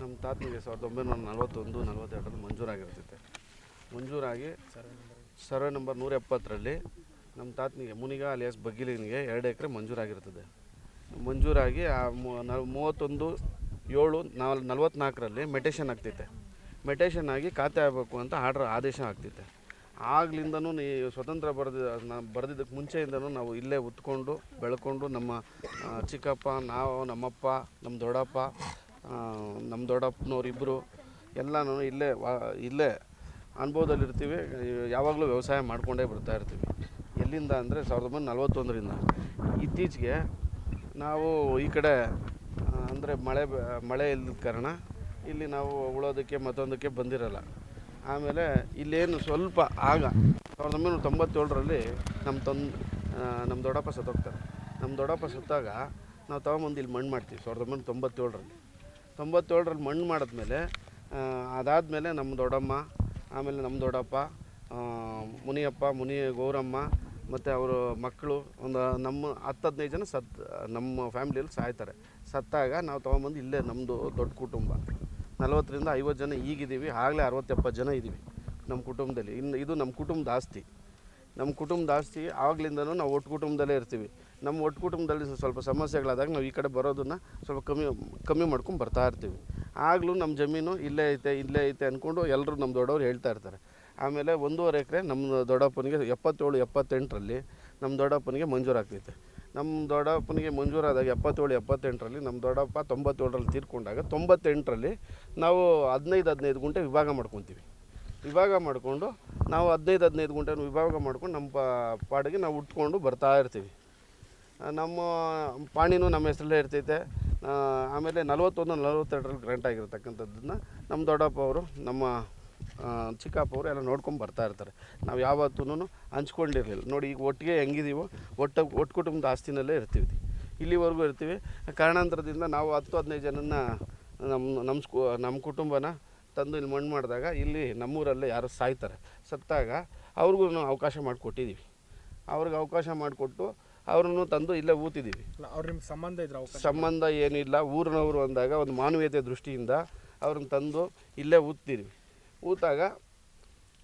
ನಮ್ಮ ತಾತನಿಗೆ ಸಾವಿರದ ಒಂಬೈನೂರ ನಲ್ವತ್ತೊಂದು, ನಲವತ್ತೆರಡರಲ್ಲಿ ಮಂಜೂರಾಗಿರ್ತೈತೆ. ಮಂಜೂರಾಗಿ ಸರ್ವೆ ನಂಬರ್ ನೂರ ಎಪ್ಪತ್ತರಲ್ಲಿ ನಮ್ಮ ತಾತನಿಗೆ ಮುನಿಗ ಅಲಿಯಾಸ್ ಬಗ್ಗಿಲಿನಿಗೆ ಎರಡು ಎಕರೆ ಮಂಜೂರಾಗಿರ್ತದೆ. ಮಂಜೂರಾಗಿ ಆ ಮೂವತ್ತೊಂದು, ಏಳು, ನಾಲ್, ನಲ್ವತ್ನಾಲ್ಕರಲ್ಲಿ ಮೆಟೇಷನ್ ಆಗ್ತೈತೆ. ಮೆಟೇಷನ್ ಆಗಿ ಖಾತೆ ಆಗಬೇಕು ಅಂತ ಆರ್ಡ್ರ್, ಆದೇಶ ಆಗ್ತೈತೆ. ಆಗ್ಲಿಂದನೂ ಈ ಸ್ವತಂತ್ರ ಬರೆದ ಬರೆದಿದ್ದಕ್ಕೆ ಮುಂಚೆಯಿಂದನೂ ನಾವು ಇಲ್ಲೇ ಉತ್ಕೊಂಡು, ಬೆಳ್ಕೊಂಡು ನಮ್ಮ ಚಿಕ್ಕಪ್ಪ, ನಾವು, ನಮ್ಮಪ್ಪ, ನಮ್ಮ ದೊಡ್ಡಪ್ಪ ನಮ್ಮ ದೊಡ್ಡಪ್ಪನವ್ರಿಬ್ಬರು ಎಲ್ಲನೂ ಇಲ್ಲೇ ವಾ, ಇಲ್ಲೇ ಅನುಭವದಲ್ಲಿರ್ತೀವಿ ಯಾವಾಗಲೂ ವ್ಯವಸಾಯ ಮಾಡ್ಕೊಂಡೇ ಬರ್ತಾಯಿರ್ತೀವಿ ಎಲ್ಲಿಂದ ಅಂದರೆ ಸಾವಿರದ ಒಂಬೈನೂರ ನಲ್ವತ್ತೊಂದರಿಂದ. ಇತ್ತೀಚೆಗೆ ನಾವು ಈ ಕಡೆ ಅಂದರೆ ಮಳೆ ಮಳೆ ಇಲ್ಲದ ಕಾರಣ ಇಲ್ಲಿ ನಾವು ಉಳೋದಕ್ಕೆ ಮತ್ತೊಂದಕ್ಕೆ ಬಂದಿರಲ್ಲ. ಆಮೇಲೆ ಇಲ್ಲೇನು ಸ್ವಲ್ಪ ಆಗ ಸಾವಿರದ ಒಂಬೈನೂರ ತೊಂಬತ್ತೇಳರಲ್ಲಿ ನಮ್ಮ ತಂದು ನಮ್ಮ ದೊಡ್ಡಪ್ಪ ಸತ್ತೋಗ್ತಾರೆ. ನಮ್ಮ ದೊಡ್ಡಪ್ಪ ಸತ್ತಾಗ ನಾವು ತಗೊಂಬಂದು ಇಲ್ಲಿ ಮಣ್ಣು ಮಾಡ್ತೀವಿ ಸಾವಿರದ ಒಂಬೈನೂರ ತೊಂಬತ್ತೇಳರಲ್ಲಿ. ತೊಂಬತ್ತೇಳರಲ್ಲಿ ಮಣ್ಣು ಮಾಡಿದ್ಮೇಲೆ ಅದಾದಮೇಲೆ ನಮ್ಮ ದೊಡ್ಡಮ್ಮ, ಆಮೇಲೆ ನಮ್ಮ ದೊಡ್ಡಪ್ಪ ಮುನಿಯಪ್ಪ, ಮುನಿ ಗೌರಮ್ಮ, ಮತ್ತು ಅವರು ಮಕ್ಕಳು ಒಂದು ನಮ್ಮ ಹತ್ತು ಹದಿನೈದು ಜನ ಸತ್, ನಮ್ಮ ಫ್ಯಾಮ್ಲಿಯಲ್ಲಿ ಸಾಯ್ತಾರೆ. ಸತ್ತಾಗ ನಾವು ತೊಗೊಂಬಂದು ಇಲ್ಲೇ ನಮ್ಮದು ದೊಡ್ಡ ಕುಟುಂಬ. ನಲವತ್ತರಿಂದ ಐವತ್ತು ಜನ ಈಗಿದ್ದೀವಿ, ಆಗಲೇ ಅರವತ್ತೆಪ್ಪತ್ತು ಜನ ಇದ್ದೀವಿ ನಮ್ಮ ಕುಟುಂಬದಲ್ಲಿ. ಇನ್ನು ಇದು ನಮ್ಮ ಕುಟುಂಬದ ಆಸ್ತಿ. ನಮ್ಮ ಕುಟುಂಬದ ಆಸ್ತಿ ಆವಾಗಲಿಂದನೂ ನಾವು ಒಟ್ಟು ಕುಟುಂಬದಲ್ಲೇ ಇರ್ತೀವಿ. ನಮ್ಮ ಒಟ್ಟು ಕುಟುಂಬದಲ್ಲಿ ಸ್ವಲ್ಪ ಸಮಸ್ಯೆಗಳಾದಾಗ ನಾವು ಈ ಕಡೆ ಬರೋದನ್ನು ಸ್ವಲ್ಪ ಕಮ್ಮಿ ಕಮ್ಮಿ ಮಾಡ್ಕೊಂಡು ಬರ್ತಾ ಇರ್ತೀವಿ. ಆಗಲೂ ನಮ್ಮ ಜಮೀನು ಇಲ್ಲೇ ಐತೆ ಇಲ್ಲೇ ಐತೆ ಅಂದ್ಕೊಂಡು ಎಲ್ಲರೂ ನಮ್ಮ ದೊಡ್ಡವ್ರು ಹೇಳ್ತಾ ಇರ್ತಾರೆ. ಆಮೇಲೆ ಒಂದೂವರೆ ಎಕರೆ ನಮ್ಮ ದೊಡ್ಡಪ್ಪನಿಗೆ ಎಪ್ಪತ್ತೇಳು, ಎಪ್ಪತ್ತೆಂಟರಲ್ಲಿ ನಮ್ಮ ದೊಡ್ಡಪ್ಪನಿಗೆ ಮಂಜೂರಾಗ್ತೈತೆ ನಮ್ಮ ದೊಡ್ಡಪ್ಪನಿಗೆ ಮಂಜೂರಾದಾಗ ಎಪ್ಪತ್ತೇಳು, ಎಪ್ಪತ್ತೆಂಟರಲ್ಲಿ ನಮ್ಮ ದೊಡ್ಡಪ್ಪ ತೊಂಬತ್ತೇಳರಲ್ಲಿ ತೀರ್ಕೊಂಡಾಗ ತೊಂಬತ್ತೆಂಟರಲ್ಲಿ ನಾವು ಹದಿನೈದು ಹದಿನೈದು ಗುಂಟೆ ವಿಭಾಗ ಮಾಡ್ಕೊತೀವಿ. ವಿಭಾಗ ಮಾಡಿಕೊಂಡು ನಾವು ಹದಿನೈದು ಹದಿನೈದು ಗುಂಟೆ ವಿಭಾಗ ಮಾಡ್ಕೊಂಡು ನಮ್ಮ ಪಾಡಿಗೆ ನಾವು ಉಟ್ಕೊಂಡು ಬರ್ತಾ ಇರ್ತೀವಿ. ನಮ್ಮ ಪಾಣಿನೂ ನಮ್ಮ ಹೆಸರಲ್ಲೇ ಇರ್ತೈತೆ. ಆಮೇಲೆ ನಲವತ್ತೊಂದು, ನಲವತ್ತೆರಡರಲ್ಲಿ ಗ್ರ್ಯಾಂಟ್ ಆಗಿರ್ತಕ್ಕಂಥದ್ದನ್ನು ನಮ್ಮ ದೊಡ್ಡಪ್ಪ ಅವರು, ನಮ್ಮ ಚಿಕ್ಕಪ್ಪ ಅವರು ಎಲ್ಲ ನೋಡ್ಕೊಂಡು ಬರ್ತಾ ಇರ್ತಾರೆ. ನಾವು ಯಾವತ್ತೂ ಹಂಚ್ಕೊಂಡಿರಲಿಲ್ಲ. ನೋಡಿ, ಈಗ ಒಟ್ಟಿಗೆ ಹೆಂಗಿದೀವೋ, ಒಟ್ಟು ಒಟ್ಟು ಕುಟುಂಬದ ಆಸ್ತಿನಲ್ಲೇ ಇರ್ತೀವಿ. ಇಲ್ಲಿವರೆಗೂ ಇರ್ತೀವಿ. ಕಾರಣಾಂತರದಿಂದ ನಾವು ಹತ್ತು, ಹದಿನೈದು ಜನನ ನಮ್ಮ ನಮ್ಮ ಸ್ಕೂ ನಮ್ಮ ಕುಟುಂಬನ ತಂದು ಇಲ್ಲಿ ಮಣ್ಣು ಮಾಡಿದಾಗ ಇಲ್ಲಿ ನಮ್ಮೂರಲ್ಲೇ ಯಾರು ಸಾಯ್ತಾರೆ. ಸತ್ತಾಗ ಅವ್ರಿಗೂ ಅವಕಾಶ ಮಾಡಿಕೊಟ್ಟಿದ್ದೀವಿ ಅವ್ರಿಗೆ ಅವಕಾಶ ಮಾಡಿಕೊಟ್ಟು ಅವ್ರನ್ನು ತಂದು ಇಲ್ಲೇ ಊತಿದ್ದೀವಿ. ಅವ್ರ ನಿಮ್ಗೆ ಸಂಬಂಧ ಇದ್ರ ಸಂಬಂಧ ಏನಿಲ್ಲ ಊರಿನವರು ಅಂದಾಗ ಒಂದು ಮಾನವೀಯತೆ ದೃಷ್ಟಿಯಿಂದ ಅವ್ರನ್ನ ತಂದು ಇಲ್ಲೇ ಊದ್ತೀವಿ ಊತಾಗ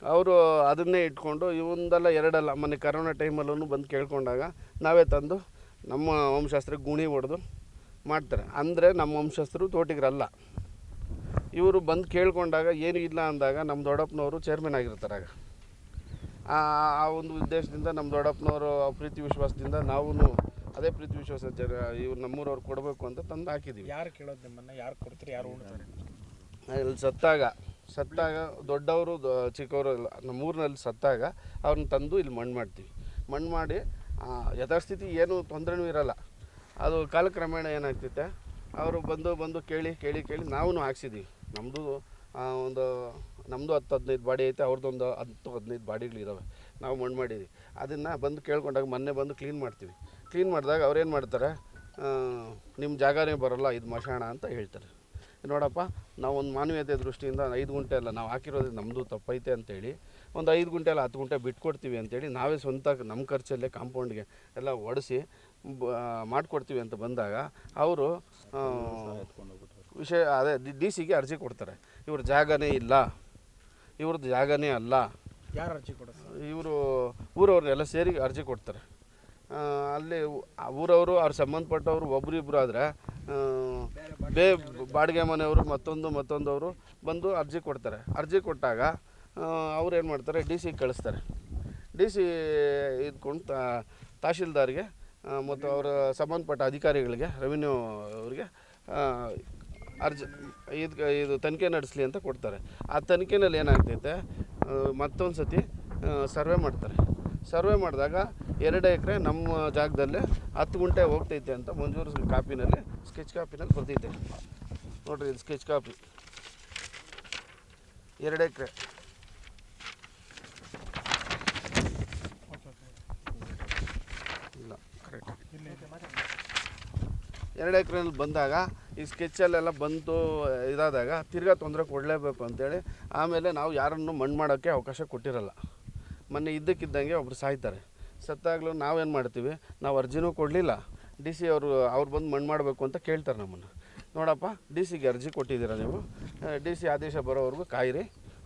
ಅವರು ಅದನ್ನೇ ಇಟ್ಕೊಂಡು ಇವೊಂದಲ್ಲ ಎರಡಲ್ಲ ಮೊನ್ನೆ ಕರೋನಾ ಟೈಮಲ್ಲೂ ಬಂದು ಕೇಳ್ಕೊಂಡಾಗ ನಾವೇ ತಂದು ನಮ್ಮ ವಂಶಾಸ್ತ್ರಕ್ಕೆ ಗುಣಿ ಹೊಡೆದು ಮಾಡ್ತಾರೆ. ಅಂದರೆ ನಮ್ಮ ವಂಶಸ್ಥರು ತೋಟಿಗರಲ್ಲ. ಇವರು ಬಂದು ಕೇಳ್ಕೊಂಡಾಗ ಏನು ಇಲ್ಲ ಅಂದಾಗ ನಮ್ಮ ದೊಡ್ಡಪ್ಪನವರು ಚೇರ್ಮನ್ ಆಗಿರ್ತಾರೆ ಆಗ. ಆ ಆ ಒಂದು ಉದ್ದೇಶದಿಂದ ನಮ್ಮ ದೊಡ್ಡಪ್ಪನವರು ಪ್ರೀತಿ ವಿಶ್ವಾಸದಿಂದ ನಾವು ಅದೇ ಪ್ರೀತಿ ವಿಶ್ವಾಸ ಜನ ಇವ್ರು ನಮ್ಮೂರವ್ರು ಕೊಡಬೇಕು ಅಂತ ತಂದು ಹಾಕಿದ್ದೀವಿ ಯಾರು ಕೇಳೋದು ನಿಮ್ಮನ್ನು? ಯಾರು ಕೊಡ್ತೀರಿ? ಯಾರು ಉಣ್ತಾರೆ? ಇಲ್ಲಿ ಸತ್ತಾಗ ಸತ್ತಾಗ ದೊಡ್ಡವರು ಚಿಕ್ಕವರು ಎಲ್ಲ ನಮ್ಮೂರಿನಲ್ಲಿ ಸತ್ತಾಗ ಅವ್ರನ್ನ ತಂದು ಇಲ್ಲಿ ಮಣ್ಣು ಮಾಡ್ತೀವಿ. ಮಣ್ಣು ಮಾಡಿ ಯಥಾಸ್ಥಿತಿ ಏನು ತೊಂದರೆನೂ ಇರಲ್ಲ. ಅದು ಕಾಲಕ್ರಮೇಣ ಏನಾಗ್ತೈತೆ? ಅವರು ಬಂದು ಬಂದು ಕೇಳಿ ಕೇಳಿ ಕೇಳಿ ನಾವು ಹಾಕ್ಸಿದ್ದೀವಿ ನಮ್ಮದು ಒಂದು ನಮ್ಮದು ಹತ್ತು ಹದಿನೈದು ಬಾಡಿ ಐತೆ, ಅವ್ರದ್ದು ಒಂದು ಹತ್ತು ಹದಿನೈದು ಬಾಡಿಗಳಿದ್ದಾವೆ ನಾವು ಮಣ್ಣು ಮಾಡಿದ್ವಿ. ಅದನ್ನು ಬಂದು ಕೇಳ್ಕೊಂಡಾಗ ಮೊನ್ನೆ ಬಂದು ಕ್ಲೀನ್ ಮಾಡ್ತೀವಿ. ಕ್ಲೀನ್ ಮಾಡಿದಾಗ ಅವ್ರೇನು ಮಾಡ್ತಾರೆ? ನಿಮ್ಮ ಜಾಗನೇ ಬರೋಲ್ಲ, ಇದು ಮಶಾಣ ಅಂತ ಹೇಳ್ತಾರೆ. ನೋಡಪ್ಪ, ನಾವು ಒಂದು ಮಾನವೀಯತೆ ದೃಷ್ಟಿಯಿಂದ ಐದು ಗುಂಟೆ ಅಲ್ಲ, ನಾವು ಹಾಕಿರೋದು ನಮ್ಮದು ತಪ್ಪೈತೆ ಅಂತೇಳಿ ಒಂದು ಐದು ಗುಂಟೆ ಅಲ್ಲ, ಹತ್ತು ಗುಂಟೆ ಬಿಟ್ಕೊಡ್ತೀವಿ ಅಂತೇಳಿ ನಾವೇ ಸ್ವಂತ ನಮ್ಮ ಖರ್ಚಲ್ಲೇ ಕಾಂಪೌಂಡ್ಗೆ ಎಲ್ಲ ಒಡಿಸಿ ಮಾಡಿಕೊಡ್ತೀವಿ ಅಂತ ಬಂದಾಗ ಅವರು ವಿಷಯ, ಅದೇ ಡಿ ಸಿಗೆ ಅರ್ಜಿ ಕೊಡ್ತಾರೆ. ಇವ್ರ ಜಾಗನೇ ಇಲ್ಲ. ಇವ್ರದ್ದು ಜಾಗನೇ ಅಲ್ಲ. ಯಾರು ಅರ್ಜಿ ಕೊಡೋದು ಸರ್? ಇವರು ಊರವ್ರನ್ನೆಲ್ಲ ಸೇರಿ ಅರ್ಜಿ ಕೊಡ್ತಾರೆ. ಆ, ಅಲ್ಲಿ ಊ- ಆ ಊರವರು ಅವ್ರ ಸಂಬಂಧಪಟ್ಟವರು ಒಬ್ರಿಬ್ರು ಆದರೆ ಬೇ ಬಾಡಿಗೆ ಮನೆಯವರು ಮತ್ತೊಂದು ಮತ್ತೊಂದವರು ಬಂದು ಅರ್ಜಿ ಕೊಡ್ತಾರೆ. ಅರ್ಜಿ ಕೊಟ್ಟಾಗ ಅವ್ರು ಏನು ಮಾಡ್ತಾರೆ ಡಿ ಸಿ ಕಳಿಸ್ತಾರೆ. ಡಿ ಸಿ ಇದ್ಕೊಂಡು ತಾ ತಹಶೀಲ್ದಾರ್ಗೆ ಆ, ಮತ್ತು ಅವರ ಸಂಬಂಧಪಟ್ಟ ಅಧಿಕಾರಿಗಳಿಗೆ ರೆವಿನ್ಯೂ ಅವರಿಗೆ ಅರ್ಜಿ ಇದು ಇದು ತನಿಖೆ ನಡೆಸಲಿ ಅಂತ ಕೊಡ್ತಾರೆ. ಆ ತನಿಖೆನಲ್ಲಿ ಏನಾಗ್ತೈತೆ ಮತ್ತೊಂದು ಸತಿ ಸರ್ವೆ ಮಾಡ್ತಾರೆ. ಸರ್ವೆ ಮಾಡಿದಾಗ ಎರಡು ಎಕರೆ ನಮ್ಮ ಜಾಗದಲ್ಲೇ ಹತ್ತು ಗುಂಟೆ ಹೋಗ್ತೈತೆ ಅಂತ ಮಂಜೂರು ಕಾಪಿನಲ್ಲಿ, ಸ್ಕೆಚ್ ಕಾಪಿನಲ್ಲಿ ಬರ್ತೈತೆ ನೋಡಿರಿ ಇದು ಸ್ಕೆಚ್ ಕಾಪಿ. ಎರಡು ಎಕರೆ. ಇಲ್ಲ ಕರೆಕ್ಟ್ ಎರಡು ಎಕರೆನಲ್ಲಿ ಬಂದಾಗ ಈ ಸ್ಕೆಚ್ಚಲ್ಲೆಲ್ಲ ಬಂತು ಇದಾದಾಗ ತಿರ್ಗಾ ತೊಂದರೆ ಕೊಡಲೇಬೇಕು ಅಂತೇಳಿ ಆಮೇಲೆ ನಾವು ಯಾರನ್ನು ಮಣ್ಣು ಮಾಡೋಕ್ಕೆ ಅವಕಾಶ ಕೊಟ್ಟಿರಲ್ಲ. ಮೊನ್ನೆ ಇದ್ದಕ್ಕಿದ್ದಂಗೆ ಒಬ್ರು ಸಾಯ್ತಾರೆ. ಸತ್ತಾಗಲೂ ನಾವೇನು ಮಾಡ್ತೀವಿ? ನಾವು ಅರ್ಜಿನೂ ಕೊಡಲಿಲ್ಲ. ಡಿ ಸಿ ಅವರು, ಅವ್ರು ಬಂದು ಮಣ್ಣು ಮಾಡಬೇಕು ಅಂತ ಕೇಳ್ತಾರೆ ನಮ್ಮನ್ನು. ನೋಡಪ್ಪ, ಡಿ ಸಿಗೆ ಅರ್ಜಿ ಕೊಟ್ಟಿದ್ದೀರಾ ನೀವು? ಡಿ ಸಿ ಆದೇಶ ಬರೋವರೆಗೂ ಕಾಯಿರಿ.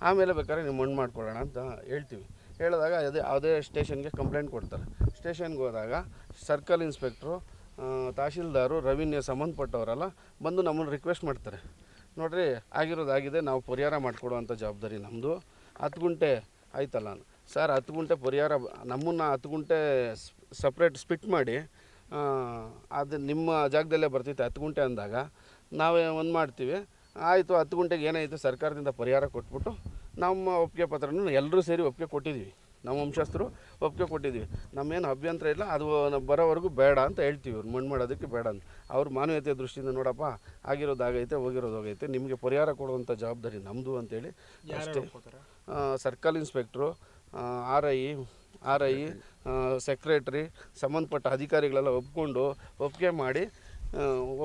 ಆಮೇಲೆ ಬೇಕಾದ್ರೆ ನೀವು ಮಣ್ಣು ಮಾಡ್ಕೊಳ್ಳೋಣ ಅಂತ ಹೇಳ್ತೀವಿ. ಹೇಳಿದಾಗ ಅದೇ ಅದೇ ಸ್ಟೇಷನ್ಗೆ ಕಂಪ್ಲೇಂಟ್ ಕೊಡ್ತಾರೆ. ಸ್ಟೇಷನ್ಗೆ ಹೋದಾಗ ಸರ್ಕಲ್ ಇನ್ಸ್ಪೆಕ್ಟ್ರು ತಹಶೀಲ್ದಾರು ರವೀನ್ಯ ಸಂಬಂಧಪಟ್ಟವರೆಲ್ಲ, ಬಂದು ನಮ್ಮನ್ನು ರಿಕ್ವೆಸ್ಟ್ ಮಾಡ್ತಾರೆ. ನೋಡ್ರಿ, ಆಗಿರೋದಾಗಿದೆ, ನಾವು ಪರಿಹಾರ ಮಾಡಿಕೊಡುವಂಥ ಜವಾಬ್ದಾರಿ ನಮ್ಮದು ಹತ್ತು ಗುಂಟೆ ಆಯ್ತಲ್ಲ ಸರ್, ಹತ್ತು ಗುಂಟೆ ಪರಿಹಾರ, ನಮ್ಮನ್ನು ಹತ್ತು ಗುಂಟೆ ಸಪ್ರೇಟ್ ಸ್ಪಿಟ್ ಮಾಡಿ ಅದು ನಿಮ್ಮ ಜಾಗದಲ್ಲೇ ಬರ್ತೈತೆ ಹತ್ತು ಗುಂಟೆ ಅಂದಾಗ, ನಾವೇ ಒಂದು ಮಾಡ್ತೀವಿ. ಆಯಿತು, ಹತ್ತು ಗುಂಟೆಗೆ ಏನಾಯಿತು, ಸರ್ಕಾರದಿಂದ ಪರಿಹಾರ ಕೊಟ್ಬಿಟ್ಟು, ನಮ್ಮ ಒಪ್ಪಿಗೆ ಪತ್ರನ ಎಲ್ಲರೂ ಸೇರಿ ಒಪ್ಪಿಗೆ ಕೊಟ್ಟಿದ್ದೀವಿ ನಮ್ಮ ವಂಶಸ್ಥರು ಒಪ್ಪಿಗೆ ಕೊಟ್ಟಿದ್ದೀವಿ. ನಮ್ಮೇನು ಅಭ್ಯಂತರ ಇಲ್ಲ ಅದು ಬರೋವರೆಗೂ ಬೇಡ ಅಂತ ಹೇಳ್ತೀವಿ ಅವ್ರು ಮಣ್ಣು ಮಾಡೋದಕ್ಕೆ ಬೇಡ ಅಂತ. ಅವ್ರ ಮಾನವೀಯತೆ ದೃಷ್ಟಿಯಿಂದ ನೋಡಪ್ಪ ಆಗಿರೋದಾಗೈತೆ ಹೋಗಿರೋದು ಹೋಗೈತೆ ನಿಮಗೆ ಪರಿಹಾರ ಕೊಡುವಂಥ ಜವಾಬ್ದಾರಿ ನಮ್ಮದು ಅಂತೇಳಿ ಅಷ್ಟೇ. Circle inspector R I R I secretary ಸಂಬಂಧಪಟ್ಟ ಅಧಿಕಾರಿಗಳೆಲ್ಲ ಒಪ್ಕೊಂಡು ಒಪ್ಪಿಗೆ ಮಾಡಿ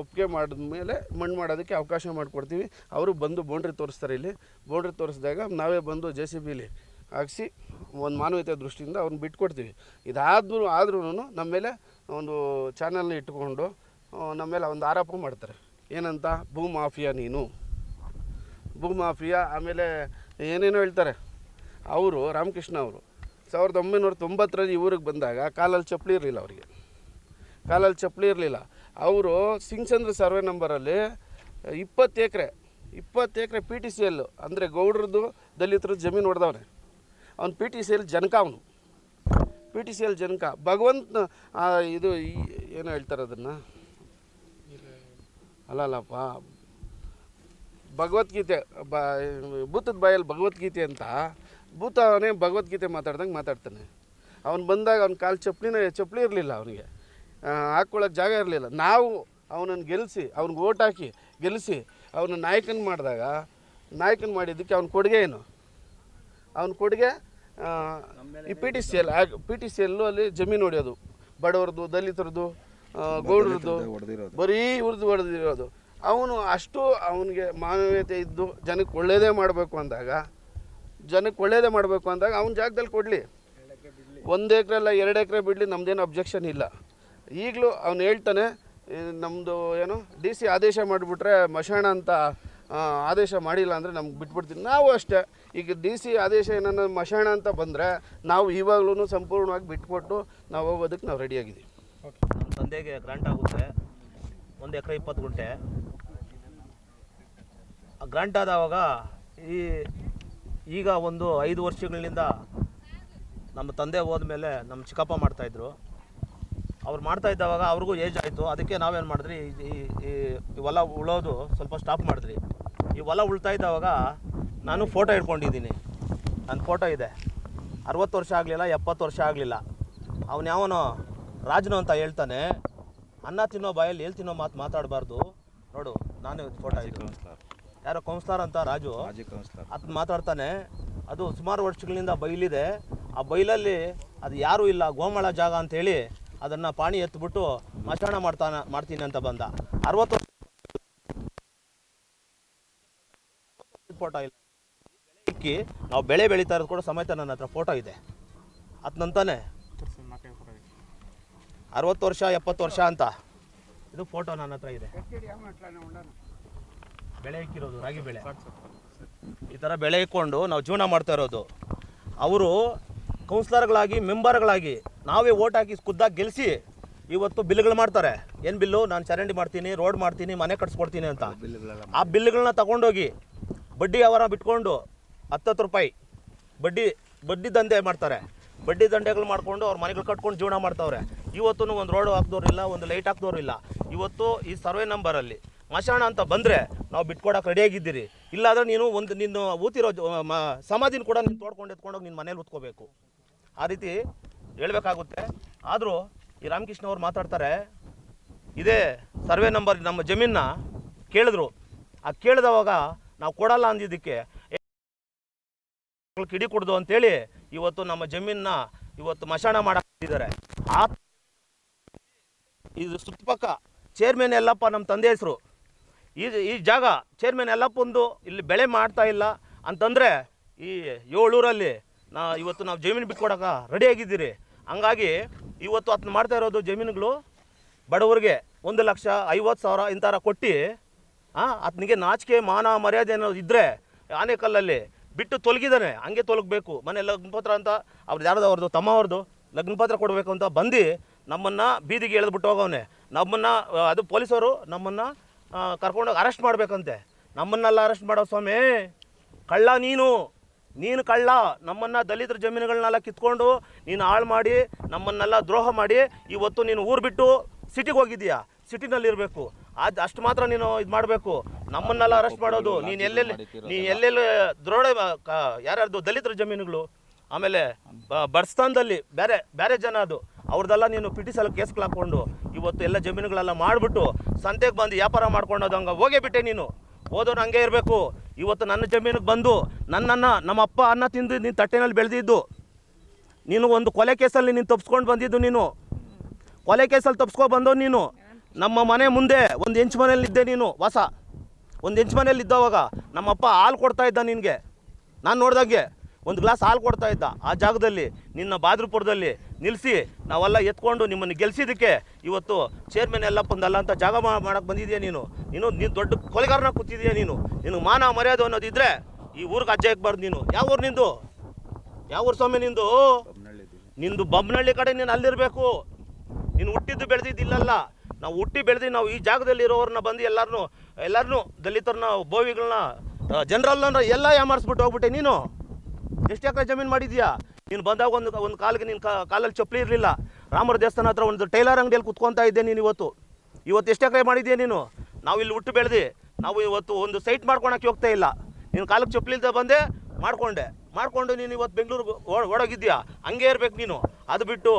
ಒಪ್ಕೆ ಒಪ್ಪಿಗೆ ಮಾಡಿದ್ಮೇಲೆ ಮಣ್ಣು ಮಾಡೋದಕ್ಕೆ ಅವಕಾಶ ಮಾಡಿಕೊಡ್ತೀವಿ. ಅವರು ಬಂದು ಬೌಂಡ್ರಿ ತೋರಿಸ್ತಾರೆ ಇಲ್ಲಿ. ಬೌಂಡ್ರಿ ತೋರಿಸಿದಾಗ ನಾವೇ ಬಂದು ಜೆ ಸಿ ಬಿಲಿ ಹಾಕ್ಸಿ ಒಂದು ಮಾನವೀಯತೆ ದೃಷ್ಟಿಯಿಂದ ಅವ್ರನ್ನ ಬಿಟ್ಕೊಡ್ತೀವಿ. ಇದಾದ್ರೂ ಆದ್ರೂ ನಮ್ಮ ಮೇಲೆ ಒಂದು ಚಾನಲ್ನ ಇಟ್ಕೊಂಡು ಆ, ನಮ್ಮ ಮೇಲೆ ಒಂದು ಆರೋಪ ಮಾಡ್ತಾರೆ. ಏನಂತ? ಭೂ ಮಾಫಿಯಾ ನೀನು. ಭೂ ಮಾಫಿಯಾ ಆಮೇಲೆ ಏನೇನೋ ಹೇಳ್ತಾರೆ. ಅವರು ರಾಮಕೃಷ್ಣ ಅವರು ಸಾವಿರದ ಒಂಬೈನೂರ ತೊಂಬತ್ತರಲ್ಲಿ ಊರಿಗೆ ಬಂದಾಗ ಕಾಲಲ್ಲಿ ಚಪ್ಪಲಿ ಇರಲಿಲ್ಲ ಅವರಿಗೆ. ಕಾಲಲ್ಲಿ ಚಪ್ಪಲಿ ಇರಲಿಲ್ಲ. ಅವರು ಸಿಂಗ್ಚಂದ್ರ ಸರ್ವೆ ನಂಬರಲ್ಲಿ ಇಪ್ಪತ್ತು ಎಕರೆ ಇಪ್ಪತ್ತು ಎಕರೆ ಪಿ ಟಿ ಸಿ ಎಲ್ಲು ಅಂದರೆ ಗೌಡ್ರದ್ದು ದಲಿತರದ್ದು ಜಮೀನು ಹೊಡೆದವ್ರೆ. ಅವ್ನು ಪಿ ಟಿ ಸಿ ಎಲ್ ಜನಕ ಅವನು. ಪಿ ಟಿ ಸಿ ಎಲ್ ಜನಕ ಭಗವಂತ ಇದು ಏನು ಹೇಳ್ತಾರೆ ಅದನ್ನು? ಅಲ್ಲಲ್ಲಪ್ಪ ಭಗವದ್ಗೀತೆ, ಬ, ಭೂತದ ಬಾಯಲ್ಲಿ ಭಗವದ್ಗೀತೆ ಅಂತ, ಭೂತ ಅವನೇ ಭಗವದ್ಗೀತೆ ಮಾತಾಡ್ದಂಗೆ ಮಾತಾಡ್ತಾನೆ. ಅವ್ನು ಬಂದಾಗ ಅವ್ನ ಕಾಲು ಚಪ್ಪಲಿನ, ಚಪ್ಪಲಿ ಇರಲಿಲ್ಲ ಅವನಿಗೆ. ಹಾಕ್ಕೊಳ್ಳೋಕೆ ಜಾಗ ಇರಲಿಲ್ಲ. ನಾವು ಅವನನ್ನು ಗೆಲ್ಲಿಸಿ ಅವ್ನಿಗೆ ಓಟ್ ಹಾಕಿ ಗೆಲ್ಲಿಸಿ ಅವನ ನಾಯಕನ ಮಾಡಿದಾಗ, ನಾಯಕನ ಮಾಡಿದ್ದಕ್ಕೆ ಅವ್ನ ಕೊಡುಗೆ ಏನು? ಅವನ ಕೊಡುಗೆ ಈ P T C L P T C ಎಲ್ಲು ಅಲ್ಲಿ ಜಮೀನು ಹೊಡೆಯೋದು. ಬಡವರದು ದಲಿತರದು ಆ, ಗೌಡ್ರದ್ದು ಬರೀ ಇವ್ರದ್ದು ಹೊಡೆದಿರೋದು. ಅವನು ಅಷ್ಟು ಅವನಿಗೆ ಮಾನವೀಯತೆ ಇದ್ದು ಜನಕ್ಕೆ ಒಳ್ಳೇದೇ ಮಾಡಬೇಕು ಅಂದಾಗ ಜನಕ್ಕೆ ಒಳ್ಳೇದೇ ಮಾಡಬೇಕು ಅಂದಾಗ ಅವನ ಜಾಗದಲ್ಲಿ ಕೊಡಲಿ. ಒಂದು ಎಕರೆ ಅಲ್ಲ ಎರಡು ಎಕರೆ ಬಿಡಲಿ ನಮ್ದೇನು ಅಬ್ಜೆಕ್ಷನ್ ಇಲ್ಲ. ಈಗಲೂ ಅವನು ಹೇಳ್ತಾನೆ ನಮ್ಮದು ಏನು ಡಿ ಸಿ ಆದೇಶ ಮಾಡಿಬಿಟ್ರೆ ಮಶಾಣ ಅಂತ ಆದೇಶ ಮಾಡಿಲ್ಲ ಅಂದರೆ ನಮ್ಗೆ ಬಿಟ್ಬಿಡ್ತೀನಿ. ನಾವು ಅಷ್ಟೇ. ಈಗ ಡಿ ಸಿ ಆದೇಶ ಏನನ್ನ ಮಶಾಣ ಅಂತ ಬಂದರೆ ನಾವು ಇವಾಗಲೂ ಸಂಪೂರ್ಣವಾಗಿ ಬಿಟ್ಕೊಟ್ಟು ನಾವು ಹೋಗೋದಕ್ಕೆ ನಾವು ರೆಡಿಯಾಗಿದ್ದೀವಿ ನಮ್ಮ ತಂದೆಗೆ ಗ್ರಾಂಟ್ ಆಗುತ್ತೆ. ಒಂದು ಎಕರೆ ಇಪ್ಪತ್ತು ಗುಂಟೆ. ಗ್ರಾಂಟ್ ಆದವಾಗ ಈ ಈಗ ಒಂದು ಐದು ವರ್ಷಗಳಿಂದ ನಮ್ಮ ತಂದೆ ಹೋದ್ಮೇಲೆ ನಮ್ಮ ಚಿಕ್ಕಪ್ಪ ಮಾಡ್ತಾಯಿದ್ರು. ಅವ್ರು ಮಾಡ್ತಾ ಇದ್ದಾವಾಗ ಅವ್ರಿಗೂ ಏಜ್ ಆಯಿತು. ಅದಕ್ಕೆ ನಾವೇನು ಮಾಡಿದ್ರಿ, ಈ ಹೊಲ ಉಳೋದು ಸ್ವಲ್ಪ ಸ್ಟಾಪ್ ಮಾಡಿದ್ರಿ. ಈ ಹೊಲ ಉಳ್ತಾ ಇದ್ದಾವಾಗ ನಾನು ಫೋಟೋ ಇಟ್ಕೊಂಡಿದ್ದೀನಿ ನನ್ನ ಫೋಟೋ ಇದೆ. ಅರವತ್ತು ವರ್ಷ ಆಗಲಿಲ್ಲ ಎಪ್ಪತ್ತು ವರ್ಷ ಆಗಲಿಲ್ಲ. ಅವನು ಯಾವನೋ ರಾಜನು ಅಂತ ಹೇಳ್ತಾನೆ. ಅನ್ನ ತಿನ್ನೋ ಬಾಯಲ್ಲಿ ಎಲ್ಲಿ ತಿನ್ನೋ ಮಾತು ಮಾತಾಡಬಾರ್ದು. ನೋಡು ನಾನು ಫೋಟೋ ಇದ್ದೀನಿ ಯಾರೋ ಕೌನ್ಸ್ಲರ್ ಅಂತ ರಾಜು. ಅದು ಮಾತಾಡ್ತಾನೆ. ಅದು ಸುಮಾರು ವರ್ಷಗಳಿಂದ ಬೈಲಿದೆ. ಆ ಬೈಲಲ್ಲಿ ಅದು ಯಾರೂ ಇಲ್ಲ ಗೋಮಳ ಜಾಗ ಅಂತೇಳಿ ಅದನ್ನು ಪಾಣಿ ಎತ್ತಿಬಿಟ್ಟು ಮಚಾಣ ಮಾಡ್ತಾನ ಮಾಡ್ತೀನಿ ಅಂತ ಬಂದ. ಅರವತ್ತು ಫೋಟೋ ಇಲ್ಲ. ಇಕ್ಕಿ ನಾವು ಬೆಳೆ ಬೆಳೀತಾ ಇರೋದು ಕೂಡ ಸಮೇತ ನನ್ನ ಹತ್ರ ಫೋಟೋ ಇದೆ. ಇದೆ. ಅರವತ್ತು ವರ್ಷ ಎಪ್ಪತ್ತು ವರ್ಷ ಅಂತ. ಇದು ಫೋಟೋ ನನ್ನ ಹತ್ರ ಇದೆ. ಬೆಳೆ ಇಕ್ಕಿರೋದು ರಾಗಿ ಬೆಳೆ. ಈ ಥರ ಬೆಳೆ ಇಕ್ಕೊಂಡು ನಾವು ಜೀವನ ಮಾಡ್ತಾ ಇರೋದು. ಅವರು ಕೌನ್ಸ್ಲರ್ಗಳಾಗಿ ಮೆಂಬರ್ಗಳಾಗಿ ನಾವೇ ಓಟ್ ಹಾಕಿ ಖುದ್ದಾಗಿ ಗೆಲ್ಲಿಸಿ ಇವತ್ತು ಬಿಲ್ಗಳು ಮಾಡ್ತಾರೆ. ಏನು ಬಿಲ್ಲು? ನಾನು ಚರಂಡಿ ಮಾಡ್ತೀನಿ ರೋಡ್ ಮಾಡ್ತೀನಿ ಮನೆ ಕಟ್ಸ್ಕೊಡ್ತೀನಿ ಅಂತ. ಆ ಬಿಲ್ಗಳನ್ನ ತಗೊಂಡೋಗಿ ಬಡ್ಡಿ ಅವರ ಬಿಟ್ಕೊಂಡು ಹತ್ತತ್ತು ರೂಪಾಯಿ ಬಡ್ಡಿ ಬಡ್ಡಿ ದಂಧೆ ಮಾಡ್ತಾರೆ. ಬಡ್ಡಿ ದಂಡೆಗಳು ಮಾಡ್ಕೊಂಡು ಅವ್ರ ಮನೆಗಳು ಕಟ್ಕೊಂಡು ಜೀವನ ಮಾಡ್ತಾವ್ರೆ. ಇವತ್ತು ಒಂದು ರೋಡ್ ಹಾಕ್ದವ್ರಿಲ್ಲ ಒಂದು ಲೈಟ್ ಹಾಕ್ದವ್ರಿಲ್ಲ ಇವತ್ತು ಈ ಸರ್ವೆ ನಂಬರಲ್ಲಿ ಮಶಾಣ ಅಂತ ಬಂದರೆ ನಾವು ಬಿಟ್ಕೊಡಕ್ಕೆ ರೆಡಿಯಾಗಿದ್ದೀರಿ ಇಲ್ಲಾಂದರೆ ನೀನು ಒಂದು ನಿನ್ನ ಊತಿರೋ ಸಮಾಧಿನ ಕೂಡ ನೀನು ತೋಡ್ಕೊಂಡು ಎತ್ಕೊಂಡೋಗಿ ನಿನ್ನ ಮನೇಲಿ ಉತ್ಕೋಬೇಕು. ಆ ರೀತಿ ಹೇಳಬೇಕಾಗುತ್ತೆ. ಆದರೂ ಈ ರಾಮಕೃಷ್ಣ ಅವ್ರು ಮಾತಾಡ್ತಾರೆ, ಇದೇ ಸರ್ವೆ ನಂಬರ್ ನಮ್ಮ ಜಮೀನನ್ನ ಕೇಳಿದ್ರು. ಆ ಕೇಳಿದವಾಗ ನಾವು ಕೊಡಲ್ಲ ಅಂದಿದ್ದಕ್ಕೆ "ಏ, ಕಿಡಿ ಕುಡ್ದು ಅಂತೇಳಿ ಇವತ್ತು ನಮ್ಮ ಜಮೀನ ಇವತ್ತು ಮಶಾಣ ಮಾಡಿದ್ದಾರೆ ಆ ಇದು ಸುತ್ತಪಕ್ಕ ಚೇರ್ಮನ್ ಎಲ್ಲಪ್ಪ ನಮ್ಮ ತಂದೆ ಹೆಸರು. ಈ ಈ ಜಾಗ ಚೇರ್ಮನ್ ಎಲ್ಲಪ್ಪಂದು ಇಲ್ಲಿ ಬೆಳೆ ಮಾಡ್ತಾ ಇಲ್ಲ ಅಂತಂದರೆ ಈ ಏಳೂರಲ್ಲಿ ನಾ ಇವತ್ತು ನಾವು ಜಮೀನು ಬಿಟ್ಕೊಡೋಕೆ ರೆಡಿ ಆಗಿದ್ದೀರಿ. ಹಂಗಾಗಿ ಇವತ್ತು ಅದನ್ನ ಮಾಡ್ತಾ ಇರೋದು ಜಮೀನುಗಳು ಬಡವರಿಗೆ ಒಂದು ಲಕ್ಷ ಐವತ್ತು ಸಾವಿರ ಇಂಥರ ಕೊಟ್ಟು ಆತನಿಗೆ ನಾಚಿಕೆ, ಮಾನ, ಮರ್ಯಾದೆ ಅನ್ನೋದು ಇದ್ದರೆ ಆನೆಕಲ್ಲಲ್ಲಿ ಬಿಟ್ಟು ತೊಲಗಿದ್ದಾನೆ ಹಂಗೆ ತೊಲಗಬೇಕು. ಮನೆ ಲಗ್ನಪತ್ರ ಅಂತ ಅವ್ರದ್ದು ತಮ್ಮ ಅವ್ರದ್ದು ಲಗ್ನಪತ್ರ ಕೊಡಬೇಕು ಅಂತ ಬಂದು ನಮ್ಮನ್ನು ಬೀದಿಗೆ ಎಳೆದ್ಬಿಟ್ಟು ಹೋಗವನೆ. ನಮ್ಮನ್ನು ಅದು ಪೊಲೀಸರು ನಮ್ಮನ್ನು ಕರ್ಕೊಂಡೋಗಿ ಅರೆಸ್ಟ್ ಮಾಡಬೇಕಂತೆ. ನಮ್ಮನ್ನೆಲ್ಲ ಅರೆಸ್ಟ್ ಮಾಡೋ ಸ್ವಾಮಿ, ಕಳ್ಳ ನೀನು. ನೀನು ಕಳ್ಳ. ನಮ್ಮನ್ನು ದಲಿತರ ಜಮೀನುಗಳನ್ನೆಲ್ಲ ಕಿತ್ಕೊಂಡು ನೀನು ಹಾಳು ಮಾಡಿ, ನಮ್ಮನ್ನೆಲ್ಲ ದ್ರೋಹ ಮಾಡಿ ಇವತ್ತು ನೀನು ಊರು ಬಿಟ್ಟು ಸಿಟಿಗೆ ಹೋಗಿದ್ದೀಯಾ? ಸಿಟಿನಲ್ಲಿ ಇರಬೇಕು ಅದು ಅಷ್ಟು ಮಾತ್ರ ನೀನು ಇದು ಮಾಡಬೇಕು. ನಮ್ಮನ್ನೆಲ್ಲ ಅರೆಸ್ಟ್ ಮಾಡೋದು. ನೀನು ಎಲ್ಲೆಲ್ಲಿ ನೀ ಎಲ್ಲೆಲ್ಲಿ ದ್ರೋಡೆ ಯಾರ್ಯಾರ್ದು ದಲಿತರ ಜಮೀನುಗಳು? ಆಮೇಲೆ ಬ- ಬಡ್ಸ್ತಾನದಲ್ಲಿ ಬೇರೆ ಬೇರೆ ಜನ ಅದು. ಅವ್ರದ್ದೆಲ್ಲ ನೀನು ಪಿಟಿಸಲು ಕೇಸ್ಗಳು ಹಾಕ್ಕೊಂಡು ಇವತ್ತು ಎಲ್ಲ ಜಮೀನುಗಳೆಲ್ಲ ಮಾಡಿಬಿಟ್ಟು ಸಂತೆಗೆ ಬಂದು ವ್ಯಾಪಾರ ಮಾಡ್ಕೊಂಡು ಹಂಗೆ ಹೋಗೇ ಬಿಟ್ಟೆ ನೀನು. ಹೋದವ್ರು ಹಂಗೆ ಇರಬೇಕು. ಇವತ್ತು ನನ್ನ ಜಮೀನಿಗೆ ಬಂದು ನನ್ನನ್ನು ನಮ್ಮ ಅಪ್ಪ ಅನ್ನ ತಿಂದು ನೀನು ತಟ್ಟೆನಲ್ಲಿ ಬೆಳೆದಿದ್ದು. ನೀನು ಒಂದು ಕೊಲೆ ಕೇಸಲ್ಲಿ ನೀನು ತಪ್ಸ್ಕೊಂಡು ಬಂದಿದ್ದು ನೀನು. ಕೊಲೆ ಕೇಸಲ್ಲಿ ತಪ್ಸ್ಕೊ ಬಂದವ್ ನೀನು. ನಮ್ಮ ಮನೆ ಮುಂದೆ ಒಂದು ಹೆಂಚು ಮನೇಲಿ ಇದ್ದೆ ನೀನು ವಾಸ. ಒಂದು ಹೆಂಚು ಮನೇಲಿ ಇದ್ದವಾಗ ನಮ್ಮಪ್ಪ ಹಾಲು ಕೊಡ್ತಾ ಇದ್ದ ನಿನಗೆ. ನಾನು ನೋಡಿದಾಗೆ ಒಂದು ಗ್ಲಾಸ್ ಹಾಲು ಕೊಡ್ತಾ ಇದ್ದ. ಆ ಜಾಗದಲ್ಲಿ ನಿನ್ನ ಬಾದ್ರಪುರದಲ್ಲಿ ನಿಲ್ಲಿಸಿ ನಾವೆಲ್ಲ ಎತ್ಕೊಂಡು ನಿಮ್ಮನ್ನು ಗೆಲ್ಸಿದ್ದಕ್ಕೆ ಇವತ್ತು ಚೇರ್ಮನ್ ಬಂದಲ್ಲ ಅಂತ ಜಾಗ ಮಾಡೋಕ್ಕೆ ಬಂದಿದ್ಯಾ ನೀನು? ನೀನು ನೀನು ದೊಡ್ಡ ಕೊಲೆಗಾರನ ಕೂತಿದ್ಯಾ ನೀನು? ನಿನಗೆ ಮಾನ ಮರ್ಯಾದೆ ಅನ್ನೋದಿದ್ರೆ ಈ ಊರಿಗೆ ಅಜ್ಜ ಇಕ್ಬಾರ್ದು ನೀನು? ಯಾವ ಊರು ನಿಂದು? ಯಾವ ಊರು ಸ್ವಾಮಿ ನಿಂದು? ನಿಂದು ಬೊಮ್ಮನಹಳ್ಳಿ ಕಡೆ ನೀನು ಅಲ್ಲಿರಬೇಕು. ನೀನು ಹುಟ್ಟಿದ್ದು ಬೆಳೆದಿದ್ದು ಇಲ್ಲಲ್ಲ. ನಾವು ಹುಟ್ಟಿ ಬೆಳೆದು ನಾವು ಈ ಜಾಗದಲ್ಲಿ ಇರೋರನ್ನ ಬಂದು ಎಲ್ಲರನ್ನೂ ಎಲ್ಲರನ್ನೂ ದಲಿತರನ್ನ, ಬೋವಿಗಳನ್ನ ಜನರಲ್ನ ಎಲ್ಲ ಯಾಮಾರಿಸ್ಬಿಟ್ಟು ಹೋಗ್ಬಿಟ್ಟೆ. ನೀನು ಎಷ್ಟು ಎಕರೆ ಜಮೀನು ಮಾಡಿದ್ಯಾ? ನೀನು ಬಂದಾಗ ಒಂದು ಒಂದು ಕಾಲಿಗೆ ನೀನು ಕಾಲಲ್ಲಿ ಚಪ್ಪಲಿ ಇರಲಿಲ್ಲ. ರಾಮರ ದೇವಸ್ಥಾನ ಹತ್ರ ಒಂದು ಟೈಲರ್ ಅಂಗಡಿಯಲ್ಲಿ ಕುತ್ಕೊತಾ ಇದ್ದೆ ನೀನು ಇವತ್ತು. ಇವತ್ತು ಎಷ್ಟು ಎಕರೆ ಮಾಡಿದ್ಯಾ ನೀನು? ನಾವು ಇಲ್ಲಿ ಹುಟ್ಟು ಬೆಳೆದು, ನಾವು ಇವತ್ತು ಒಂದು ಸೈಟ್ ಮಾಡ್ಕೊಳಕ್ಕೆ ಹೋಗ್ತಾ ಇಲ್ಲ. ನೀನು ಕಾಲಕ್ಕೆ ಚಪ್ಪಲಿ ಇಲ್ದ ಬಂದೆ, ಮಾಡಿಕೊಂಡೆ. ಮಾಡಿಕೊಂಡು ನೀನು ಇವತ್ತು ಬೆಂಗಳೂರಿಗೆ ಓಡೋಗಿದ್ಯಾ? ಹಂಗೆ ಇರಬೇಕು ನೀನು. ಅದು ಬಿಟ್ಟು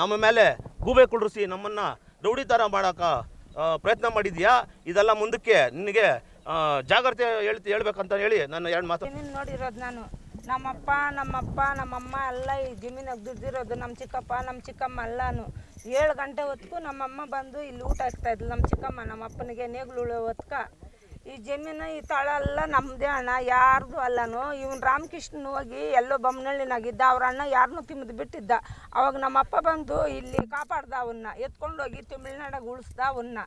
ನಮ್ಮ ಮೇಲೆ ಗೂಬೆ ಕುಡ್ರಿಸಿ ನಮ್ಮನ್ನು ರೌಡಿ ಥರ ಮಾಡೋಕೆ ಪ್ರಯತ್ನ ಮಾಡಿದ್ಯಾ? ಇದೆಲ್ಲ ಮುಂದಕ್ಕೆ ನಿನಗೆ ಜಾಗ್ರತೆ ಹೇಳ್ತಿ, ಹೇಳ್ಬೇಕಂತ ಹೇಳಿ ನನ್ನ ಎರಡು ಮಾತು ನೋಡಿರೋದು ನಾನು, ನಮ್ಮಪ್ಪ ನಮ್ಮಪ್ಪ, ನಮ್ಮಮ್ಮ ಎಲ್ಲ ಈ ಜಮೀನಾಗ ದುಡ್ದಿರೋದು ನಮ್ಮ ಚಿಕ್ಕಪ್ಪ ನಮ್ಮ ಚಿಕ್ಕಮ್ಮ ಎಲ್ಲಾನು ಏಳು ಗಂಟೆ ಹೊತ್ತಿಗೂ ನಮ್ಮಮ್ಮ ಬಂದು ಇಲ್ಲಿ ಊಟ ಹಾಕ್ತಾ ಇದ್ಲು. ನಮ್ಮ ಚಿಕ್ಕಮ್ಮ ನಮ್ಮ ಅಪ್ಪನಿಗೆ ನೇಗ್ಲು ಹೊತ್ಕ. ಈ ಜಮೀನು, ಈ ತಳ ಎಲ್ಲ ನಮ್ಮದೇ ಅಣ್ಣ, ಯಾರ್ದು ಅಲ್ಲನು. ಇವ್ನು ರಾಮಕೃಷ್ಣನ್ ಹೋಗಿ ಎಲ್ಲೋ ಬೊಮ್ಮನಳ್ಳಿನಾಗಿದ್ದ ಅವ್ರ ಅಣ್ಣ ಯಾರನ್ನೂ ತಿಂದು ಬಿಟ್ಟಿದ್ದ. ಅವಾಗ ನಮ್ಮಪ್ಪ ಬಂದು ಇಲ್ಲಿ ಕಾಪಾಡ್ದ ಅವನ್ನ ಎತ್ಕೊಂಡೋಗಿ ತಮಿಳ್ನಾಡಾಗ ಉಳಿಸ್ದ ಅವನ್ನ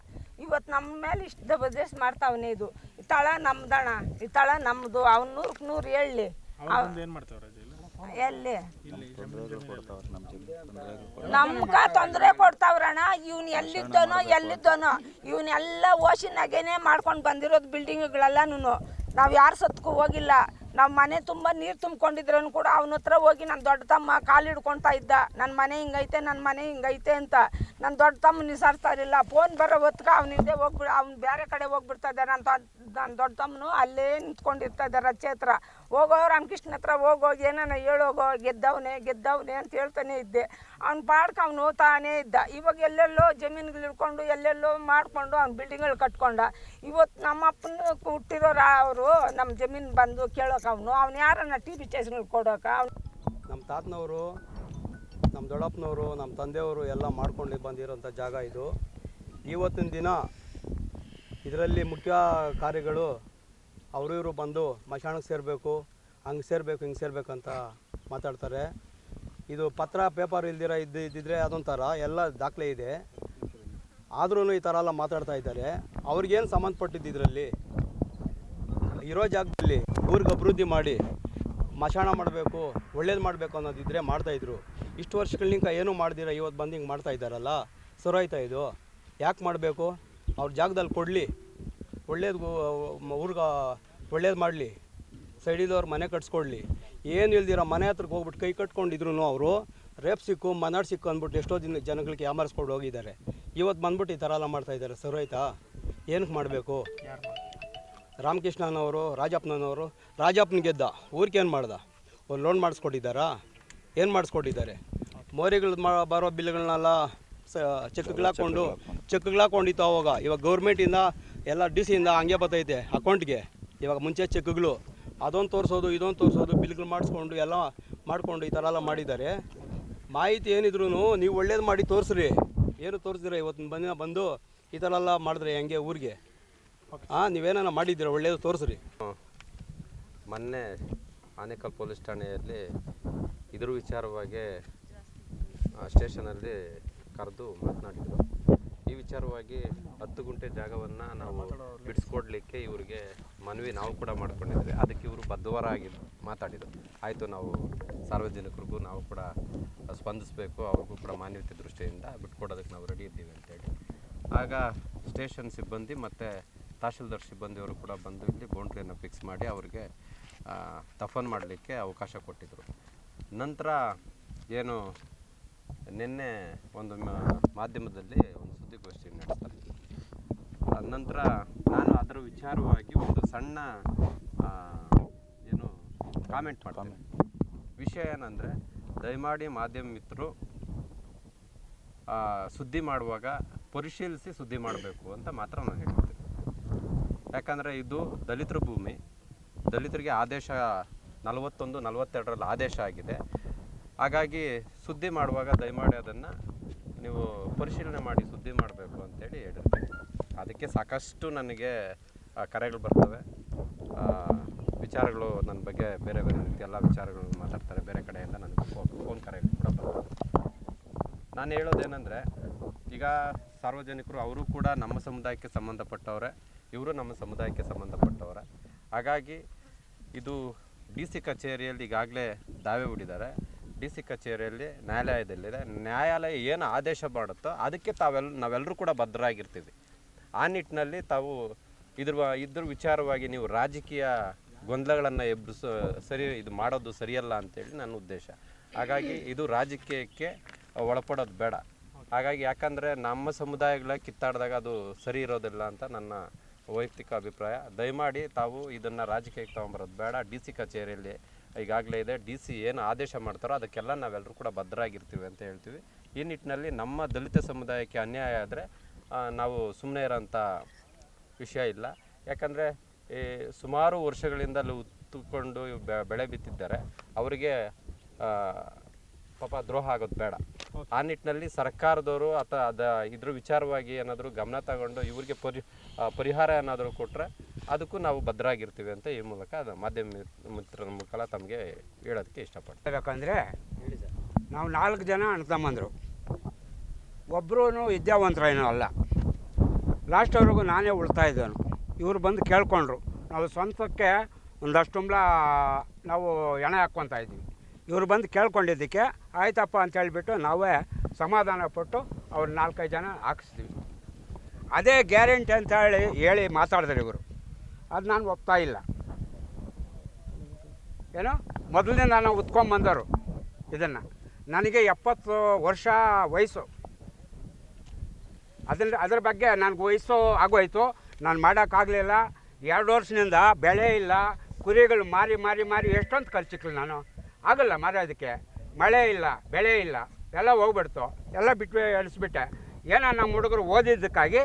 ಇವತ್ತು ನಮ್ಮ ಮೇಲೆ ಇಷ್ಟು ಜಬರ್ದಸ್ತ್ ಮಾಡ್ತಾವನೆ ಇದು. ಈ ತಳ ನಮ್ದಣ್ಣ, ಈ ತಳ ನಮ್ಮದು ಅವ್ನು ನೂರಕ್ಕೆ ನೂರು ಹೇಳಲಿ. ಏನು ಎಲ್ಲಿ? ನಮ್ಗ ತೊಂದರೆ ಕೊಡ್ತಾವ್ರಣ ಇವ್ನು ಎಲ್ಲಿದ್ದೋನೋ ಎಲ್ಲಿದ್ದನೋ. ಇವನ್ನೆಲ್ಲ ಓಶಿನಾಗೇನೆ ಮಾಡ್ಕೊಂಡು ಬಂದಿರೋದು ಬಿಲ್ಡಿಂಗ್ಗಳೆಲ್ಲನೂ ನಾವು ಯಾರು ಸತ್ಕು ಹೋಗಿಲ್ಲ. ನಮ್ಮ ಮನೆ ತುಂಬ ನೀರು ತುಂಬ್ಕೊಂಡಿದ್ರೂ ಕೂಡ ಅವನ ಹತ್ರ ಹೋಗಿ ನನ್ನ ದೊಡ್ಡ ತಮ್ಮ ಕಾಲು ಹಿಡ್ಕೊಳ್ತಾ ಇದ್ದ. ನನ್ನ ಮನೆ ಹಿಂಗೈತೆ ನನ್ನ ಮನೆ ಹಿಂಗೈತೆ ಅಂತ. ನನ್ನ ದೊಡ್ಡ ತಮ್ಮ ನಿಸಾರ್ತಾ ಇರಲಿಲ್ಲ. ಫೋನ್ ಬರೋ ಹೊತ್ಕ ಅವ್ನ ಹಿಂದೆ ಹೋಗ್ಬಿಡ ಅವ್ನು ಬೇರೆ ಕಡೆ ಹೋಗ್ಬಿಡ್ತಾ ಇದ್ದ. ನನ್ನ ದೊಡ್ಡ ನನ್ನ ದೊಡ್ಡ ತಮ್ಮನು ಅಲ್ಲೇ ನಿಂತ್ಕೊಂಡಿರ್ತಾ ಇದ್ದಾರೆ ರಚೆ ಹತ್ರ. ಹೋಗೋ ರಾಮಕೃಷ್ಣ ಹತ್ರ ಹೋಗೋ ಏನಾನ ಹೇಳೋಗೋ, ಗೆದ್ದವನೇ ಗೆದ್ದವನೇ ಅಂತ ಹೇಳ್ತಾನೆ ಇದ್ದೆ. ಅವ್ನ ಪಾಡ್ಕ ಅವ್ನು ತಾನೇ ಇದ್ದ. ಇವಾಗ ಎಲ್ಲೆಲ್ಲೋ ಜಮೀನುಗಳು ಹಿಡ್ಕೊಂಡು, ಎಲ್ಲೆಲ್ಲೋ ಮಾಡಿಕೊಂಡು ಅವ್ನ ಬಿಲ್ಡಿಂಗ್ಗಳು ಕಟ್ಕೊಂಡ. ಇವತ್ತು ನಮ್ಮ ಅಪ್ಪನ ಹುಟ್ಟಿರೋರು ಅವರು ನಮ್ಮ ಜಮೀನು ಬಂದು ಕೇಳೋಕೆ ಅವನು. ಅವ್ನು ಯಾರನ್ನ ಟಿ ವಿ ಸ್ಟೇಷನ್ಗೆ ಕೊಡೋಕೆ? ಅವ್ನು ನಮ್ಮ ತಾತನವರು ನಮ್ಮ ದೊಡ್ಡಪ್ಪನವರು ನಮ್ಮ ತಂದೆಯವರು ಎಲ್ಲ ಮಾಡ್ಕೊಂಡು ಬಂದಿರೋಂಥ ಜಾಗ ಇದು. ಇವತ್ತಿನ ದಿನ ಇದರಲ್ಲಿ ಮುಖ್ಯ ಕಾರ್ಯಗಳು ಅವರು ಇವರು ಬಂದು ಮಶಾಣಕ್ಕೆ ಸೇರಬೇಕು, ಹಂಗೆ ಸೇರಬೇಕು, ಹಿಂಗೆ ಸೇರಬೇಕು ಅಂತ ಮಾತಾಡ್ತಾರೆ. ಇದು ಪತ್ರ, ಪೇಪರ್ ಇಲ್ದಿರ ಇದ್ದು ಇದ್ದಿದ್ರೆ ಅದೊಂಥರ ಎಲ್ಲ ದಾಖಲೆ ಇದೆ. ಆದ್ರೂ ಈ ಥರ ಎಲ್ಲ ಮಾತಾಡ್ತಾ ಇದ್ದಾರೆ. ಅವ್ರಿಗೇನು ಸಂಬಂಧಪಟ್ಟಿದ್ದು ಇದರಲ್ಲಿ? ಇರೋ ಜಾಗದಲ್ಲಿ ಊರಿಗೆ ಅಭಿವೃದ್ಧಿ ಮಾಡಿ ಮಶಾಣ ಮಾಡಬೇಕು, ಒಳ್ಳೇದು ಮಾಡಬೇಕು ಅನ್ನೋದಿದ್ರೆ ಮಾಡ್ತಾಯಿದ್ರು ಇಷ್ಟು ವರ್ಷಗಳಿಂದ ಏನು ಮಾಡ್ದಿರ ಇವತ್ತು ಬಂದು ಹಿಂಗೆ ಮಾಡ್ತಾ ಇದ್ದಾರಲ್ಲ? ಆಯ್ತಾ ಇದು. ಯಾಕೆ ಮಾಡಬೇಕು? ಅವ್ರ ಜಾಗದಲ್ಲಿ ಕೊಡಲಿ. ಒಳ್ಳೇದು ಊರ್ಗೆ ಒಳ್ಳೇದು ಮಾಡಲಿ. ಸೈಡಿದವ್ರು ಮನೆ ಕಟ್ಸ್ಕೊಡ್ಲಿ. ಏನು ಇಲ್ದಿರೋ ಮನೆ ಹತ್ರಕ್ಕೆ ಹೋಗ್ಬಿಟ್ಟು ಕೈ ಕಟ್ಕೊಂಡಿದ್ರು ಅವರು ರೇಪ್ ಸಿಕ್ಕು ಮನಾಡ್ ಸಿಕ್ಕು ಅಂದ್ಬಿಟ್ಟು ಎಷ್ಟೋ ದಿನ ಜನಗಳಿಗೆ ಯಾಮಾರಿಸ್ಕೊಂಡು ಹೋಗಿದ್ದಾರೆ. ಇವತ್ತು ಬಂದ್ಬಿಟ್ಟು ಈ ಥರ ಎಲ್ಲ ಮಾಡ್ತಾ ಇದ್ದಾರೆ. ಆಯ್ತಾ? ಏನಕ್ಕೆ ಮಾಡಬೇಕು? ರಾಮಕೃಷ್ಣನವರು ರಾಜಪ್ಪನವರು ರಾಜಪ್ಪನ ಗೆದ್ದ. ಊರಿಗೆ ಏನು ಮಾಡ್ದ? ಒಂದು ಲೋನ್ ಮಾಡಿಸ್ಕೊಟ್ಟಿದ್ದಾರಾ? ಏನು ಮಾಡಿಸ್ಕೊಟ್ಟಿದ್ದಾರೆ? ಮೋರಿಗಳು ಮಾ ಬರೋ ಬಿಲ್ಗಳನ್ನೆಲ್ಲ ಸ ಚೆಕ್ಗಳಾಕೊಂಡು ಚೆಕ್ಗಳಾಕೊಂಡಿತ್ತು ಅವಾಗ. ಇವಾಗ ಗೌರ್ಮೆಂಟಿಂದ ಎಲ್ಲ ಡಿ ಸಿಯಿಂದ ಹಂಗೆ ಬರ್ತೈತೆ, ಅಕೌಂಟ್ಗೆ. ಇವಾಗ ಮುಂಚೆ ಚೆಕ್ಗಳು, ಅದೊಂದು ತೋರಿಸೋದು, ಇದೊಂದು ತೋರಿಸೋದು, ಬಿಲ್ಗಳು ಮಾಡಿಸ್ಕೊಂಡು ಎಲ್ಲ ಮಾಡಿಕೊಂಡು ಈ ಥರ ಎಲ್ಲ ಮಾಡಿದ್ದಾರೆ. ಮಾಹಿತಿ ಏನಿದ್ರು ನೀವು ಒಳ್ಳೇದು ಮಾಡಿ ತೋರಿಸ್ರಿ. ಏನು ತೋರಿಸಿದ್ರೆ ಇವತ್ತು ಬಂದಿನ ಬಂದು ಈ ಥರ ಎಲ್ಲ ಮಾಡಿದ್ರೆ ಹೆಂಗೆ ಊರಿಗೆ? ಹಾಂ ನೀವೇನ ಮಾಡಿದ್ದೀರ? ಒಳ್ಳೇದು ತೋರಿಸ್ರಿ. ಮೊನ್ನೆ ಆನೇಕಲ್ ಪೊಲೀಸ್ ಠಾಣೆಯಲ್ಲಿ ಇದ್ರ ವಿಚಾರವಾಗಿ ಸ್ಟೇಷನಲ್ಲಿ ಕರೆದು ಮಾತನಾಡಿದರು. ಈ ವಿಚಾರವಾಗಿ ಹತ್ತು ಗುಂಟೆ ಜಾಗವನ್ನು ನಾವು ಬಿಡಿಸ್ಕೊಡ್ಲಿಕ್ಕೆ ಇವರಿಗೆ ಮನವಿ ನಾವು ಕೂಡ ಮಾಡ್ಕೊಂಡಿದ್ವಿ. ಅದಕ್ಕೆ ಇವರು ಬದ್ಧವರಾಗಿ ಮಾತಾಡಿದರು. ಆಯಿತು, ನಾವು ಸಾರ್ವಜನಿಕರಿಗೂ ನಾವು ಕೂಡ ಸ್ಪಂದಿಸಬೇಕು. ಅವ್ರಿಗೂ ಕೂಡ ಮಾನ್ಯತೆ ದೃಷ್ಟಿಯಿಂದ ಬಿಟ್ಕೊಡೋದಕ್ಕೆ ನಾವು ರೆಡಿ ಇದ್ದೀವಿ ಅಂತೇಳಿ ಆಗ ಸ್ಟೇಷನ್ ಸಿಬ್ಬಂದಿ ಮತ್ತು ತಹಶೀಲ್ದಾರ್ ಸಿಬ್ಬಂದಿಯವರು ಕೂಡ ಬಂದು ಇಲ್ಲಿ ಬೌಂಡ್ರಿಯನ್ನು ಫಿಕ್ಸ್ ಮಾಡಿ ಅವರಿಗೆ ತಫನ್ ಮಾಡಲಿಕ್ಕೆ ಅವಕಾಶ ಕೊಟ್ಟಿದ್ದರು ನಂತರ ಏನು ನಿನ್ನೆ ಒಂದು ಮ- ಮಾಧ್ಯಮದಲ್ಲಿ ಒಂದು ಸುದ್ದಿಗೋಷ್ಠಿ ನಡೆಸ್ತಾರೆ ಅದ ನಂತರ ನಾನು ಅದರ ವಿಚಾರವಾಗಿ ಒಂದು ಸಣ್ಣ ಏನು ಕಾಮೆಂಟ್ ಮಾಡ್ತೀನಿ. ವಿಷಯ ಏನಂದರೆ ದಯಮಾಡಿ ಮಾಧ್ಯಮ ಮಿತ್ರರು ಸುದ್ದಿ ಮಾಡುವಾಗ ಪರಿಶೀಲಿಸಿ ಸುದ್ದಿ ಮಾಡಬೇಕು ಅಂತ ಮಾತ್ರ ನಾನು ಹೇಳ್ತೀನಿ. ಯಾಕಂದರೆ ಇದು ದಲಿತರ ಭೂಮಿ ದಲಿತರಿಗೆ ಆದೇಶ ನಲವತ್ತೊಂದು ನಲವತ್ತೆರಡರಲ್ಲಿ ಆದೇಶ ಆಗಿದೆ. ಹಾಗಾಗಿ ಸುದ್ದಿ ಮಾಡುವಾಗ ದಯಮಾಡಿ ಅದನ್ನು ನೀವು ಪರಿಶೀಲನೆ ಮಾಡಿ ಸುದ್ದಿ ಮಾಡಬೇಕು ಅಂತೇಳಿ ಹೇಳಿರ್ತೀನಿ ಅದಕ್ಕೆ ಸಾಕಷ್ಟು ನನಗೆ ಕರೆಗಳು ಬರ್ತವೆ. ವಿಚಾರಗಳು ನನ್ನ ಬಗ್ಗೆ ಬೇರೆ ಬೇರೆ ರೀತಿ ಎಲ್ಲ ವಿಚಾರಗಳು ಮಾತಾಡ್ತಾರೆ. ಬೇರೆ ಕಡೆಯಿಂದ ನನಗೆ ಫೋನ್ ಕರೆಗಳು ಕೂಡ ಬರ್ತವೆ. ನಾನು ಹೇಳೋದೇನೆಂದರೆ, ಈಗ ಸಾರ್ವಜನಿಕರು ಅವರು ಕೂಡ ನಮ್ಮ ಸಮುದಾಯಕ್ಕೆ ಸಂಬಂಧಪಟ್ಟವ್ರೆ. ಇವರು ನಮ್ಮ ಸಮುದಾಯಕ್ಕೆ ಸಂಬಂಧಪಟ್ಟವ್ರೆ. ಹಾಗಾಗಿ ಇದು ಡಿ ಸಿ ಕಚೇರಿಯಲ್ಲಿ ಈಗಾಗಲೇ ದಾವೆ ಹೂಡಿದ್ದಾರೆ. ಡಿ ಸಿ ಕಚೇರಿಯಲ್ಲಿ ನ್ಯಾಯಾಲಯದಲ್ಲಿದೆ. ನ್ಯಾಯಾಲಯ ಏನು ಆದೇಶ ಮಾಡುತ್ತೋ ಅದಕ್ಕೆ ತಾವೆಲ್ಲ ನಾವೆಲ್ಲರೂ ಕೂಡ ಬದ್ಧರಾಗಿರ್ತೀವಿ ಆ ನಿಟ್ಟಿನಲ್ಲಿ ತಾವು ಇದ್ರ ಇದ್ರ ವಿಚಾರವಾಗಿ ನೀವು ರಾಜಕೀಯ ಗೊಂದಲಗಳನ್ನು ಎಬ್ಬಿಸೋ, ಸರಿ ಇದು ಮಾಡೋದು ಸರಿಯಲ್ಲ ಅಂತೇಳಿ ನನ್ನ ಉದ್ದೇಶ. ಹಾಗಾಗಿ ಇದು ರಾಜಕೀಯಕ್ಕೆ ಒಳಪಡೋದು ಬೇಡ. ಹಾಗಾಗಿ ಯಾಕಂದರೆ ನಮ್ಮ ಸಮುದಾಯಗಳ ಕಿತ್ತಾಡಿದಾಗ ಅದು ಸರಿ ಇರೋದಿಲ್ಲ ಅಂತ ನನ್ನ ವೈಯಕ್ತಿಕ ಅಭಿಪ್ರಾಯ. ದಯಮಾಡಿ ತಾವು ಇದನ್ನು ರಾಜಕೀಯಕ್ಕೆ ತೊಗೊಂಬರೋದು ಬೇಡ. ಡಿ ಸಿ ಕಚೇರಿಯಲ್ಲಿ ಈಗಾಗಲೇ ಇದೆ. ಡಿ ಸಿ ಏನು ಆದೇಶ ಮಾಡ್ತಾರೋ ಅದಕ್ಕೆಲ್ಲ ನಾವೆಲ್ಲರೂ ಕೂಡ ಭದ್ರಾಗಿರ್ತೀವಿ ಅಂತ ಹೇಳ್ತೀವಿ. ಈ ನಿಟ್ಟಿನಲ್ಲಿ ನಮ್ಮ ದಲಿತ ಸಮುದಾಯಕ್ಕೆ ಅನ್ಯಾಯ ಆದರೆ ನಾವು ಸುಮ್ಮನೆ ಇರೋಂಥ ವಿಷಯ ಇಲ್ಲ. ಯಾಕಂದರೆ, ಈ ಸುಮಾರು ವರ್ಷಗಳಿಂದ ಅಲ್ಲಿ ಉತ್ತುಕೊಂಡು ಬೆಳೆ ಬಿತ್ತಿದ್ದಾರೆ. ಅವರಿಗೆ ಪಾಪ ದ್ರೋಹ ಆಗೋದು ಬೇಡ. ಆ ನಿಟ್ಟಿನಲ್ಲಿ ಸರ್ಕಾರದವರು ಅಥವಾ ಅದ ಇದ್ರ ವಿಚಾರವಾಗಿ ಏನಾದರೂ ಗಮನ ತಗೊಂಡು ಇವ್ರಿಗೆ ಪರಿ ಪರಿಹಾರ ಏನಾದರೂ ಕೊಟ್ಟರೆ ಅದಕ್ಕೂ ನಾವು ಭದ್ರಾಗಿರ್ತೀವಿ ಅಂತ ಈ ಮೂಲಕ ಅದು ಮಾಧ್ಯಮ ಮಿತ್ರ ಮುಖಾಲ ತಮಗೆ ಹೇಳೋದಕ್ಕೆ ಇಷ್ಟಪಡ್ತೀವಿ ಯಾಕಂದರೆ ನಾವು ನಾಲ್ಕು ಜನ ಅಣ್ಣ ತಮ್ಮಂದರು ಒಬ್ಬರೂ ವಿದ್ಯಾವಂತರೇನೂ ಅಲ್ಲ. ಲಾಸ್ಟ್ವರೆಗೂ ನಾನೇ ಉಳ್ತಾ ಇದ್ದನು. ಇವರು ಬಂದು ಕೇಳ್ಕೊಂಡ್ರು. ನಾವು ಸ್ವಂತಕ್ಕೆ ಒಂದಷ್ಟು ತುಂಬ್ಲ ನಾವು ಎಣೆ ಹಾಕ್ಕೊತಾ ಇದ್ವಿ ಇವರು ಬಂದು ಕೇಳ್ಕೊಂಡಿದ್ದಕ್ಕೆ, ಆಯ್ತಪ್ಪ ಅಂತ ಹೇಳಿಬಿಟ್ಟು ನಾವೇ ಸಮಾಧಾನ ಪಟ್ಟು ಅವ್ರು ನಾಲ್ಕೈದು ಜನ ಹಾಕಿಸ್ತೀವಿ. ಅದೇ ಗ್ಯಾರಂಟಿ ಅಂತ ಹೇಳಿ ಹೇಳಿ ಮಾತಾಡಿದ್ರು ಇವರು. ಅದು ನಾನು ಒಪ್ತಾ ಇಲ್ಲ. ಏನು? ಮೊದಲನೇ ನಾನು ಉತ್ಕೊಂಬಂದರು ಇದನ್ನು. ನನಗೆ ಎಪ್ಪತ್ತು ವರ್ಷ ವಯಸ್ಸು. ಅದ್ರ ಅದ್ರ ಬಗ್ಗೆ ನನಗೆ ವಯಸ್ಸು ಆಗೋಯ್ತು. ನಾನು ಮಾಡೋಕ್ಕಾಗಲಿಲ್ಲ ಎರಡು ವರ್ಷದಿಂದ ಬೆಳೆ ಇಲ್ಲ. ಕುರಿಗಳು ಮಾರಿ ಮಾರಿ ಮಾರಿ ಎಷ್ಟೊಂದು ಖರ್ಚಿಕ್ಲು ನಾನು. ಆಗಲ್ಲ ಮಾರೋದಕ್ಕೆ ಮಳೆ ಇಲ್ಲ ಬೆಳೆ ಇಲ್ಲ ಎಲ್ಲ ಹೋಗ್ಬಿಡ್ತು. ಎಲ್ಲ ಬಿಟ್ಟು ಎಳಿಸ್ಬಿಟ್ಟೆ. ಏನೋ ನಮ್ಮ ಹುಡುಗರು ಓದಿದ್ದಕ್ಕಾಗಿ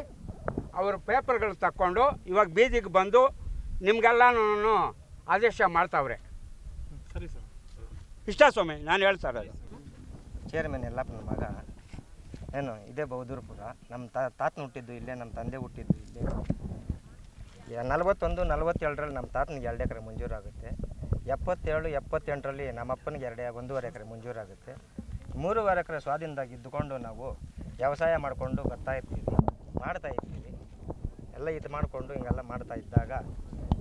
ಅವರು ಪೇಪರ್ಗಳು ತಕ್ಕೊಂಡು ಇವಾಗ ಬೀದಿಗೆ ಬಂದು ನಿಮಗೆಲ್ಲನೂ ಆದೇಶ ಮಾಡ್ತಾವ್ರೆ. ಸರಿ ಸರ್. ಇಷ್ಟ ಸ್ವಾಮಿ ನಾನು ಹೇಳ್ತಾ ಇರೋದು ಚೇರ್ಮನ್ ಯಲ್ಲಪ್ಪನ ಮಗ ಏನು ಇದೇ ಬಹದ್ದೂರ್ಪುರ ನಮ್ಮ ತಾ ತಾತನ ಹುಟ್ಟಿದ್ದು ಇಲ್ಲೇ ನಮ್ಮ ತಂದೆ ಹುಟ್ಟಿದ್ದು ಇಲ್ಲೇ. ನಲ್ವತ್ತೊಂದು ನಲವತ್ತೊಂದು ನಲವತ್ತೇಳರಲ್ಲಿ ನಮ್ಮ ತಾತನಿಗೆ ಎರಡು ಎಕರೆ ಮಂಜೂರಾಗುತ್ತೆ. ಎಪ್ಪತ್ತೇಳು, ಎಪ್ಪತ್ತೆಂಟರಲ್ಲಿ ನಮ್ಮಪ್ಪನಿಗೆ ಎರಡು ಒಂದೂವರೆ ಎಕರೆ ಮುಂಜೂರಾಗುತ್ತೆ. ಮೂರುವರೆ ಎಕರೆ ಸ್ವಾಧೀನದಾಗ ಇದ್ದುಕೊಂಡು ನಾವು ವ್ಯವಸಾಯ ಮಾಡಿಕೊಂಡು ಬರ್ತಾ ಇರ್ತೀವಿ, ಮಾಡ್ತಾ ಇರ್ತೀವಿ. ಎಲ್ಲ ಇದು ಮಾಡಿಕೊಂಡು ಹಿಂಗೆಲ್ಲ ಮಾಡ್ತಾ ಇದ್ದಾಗ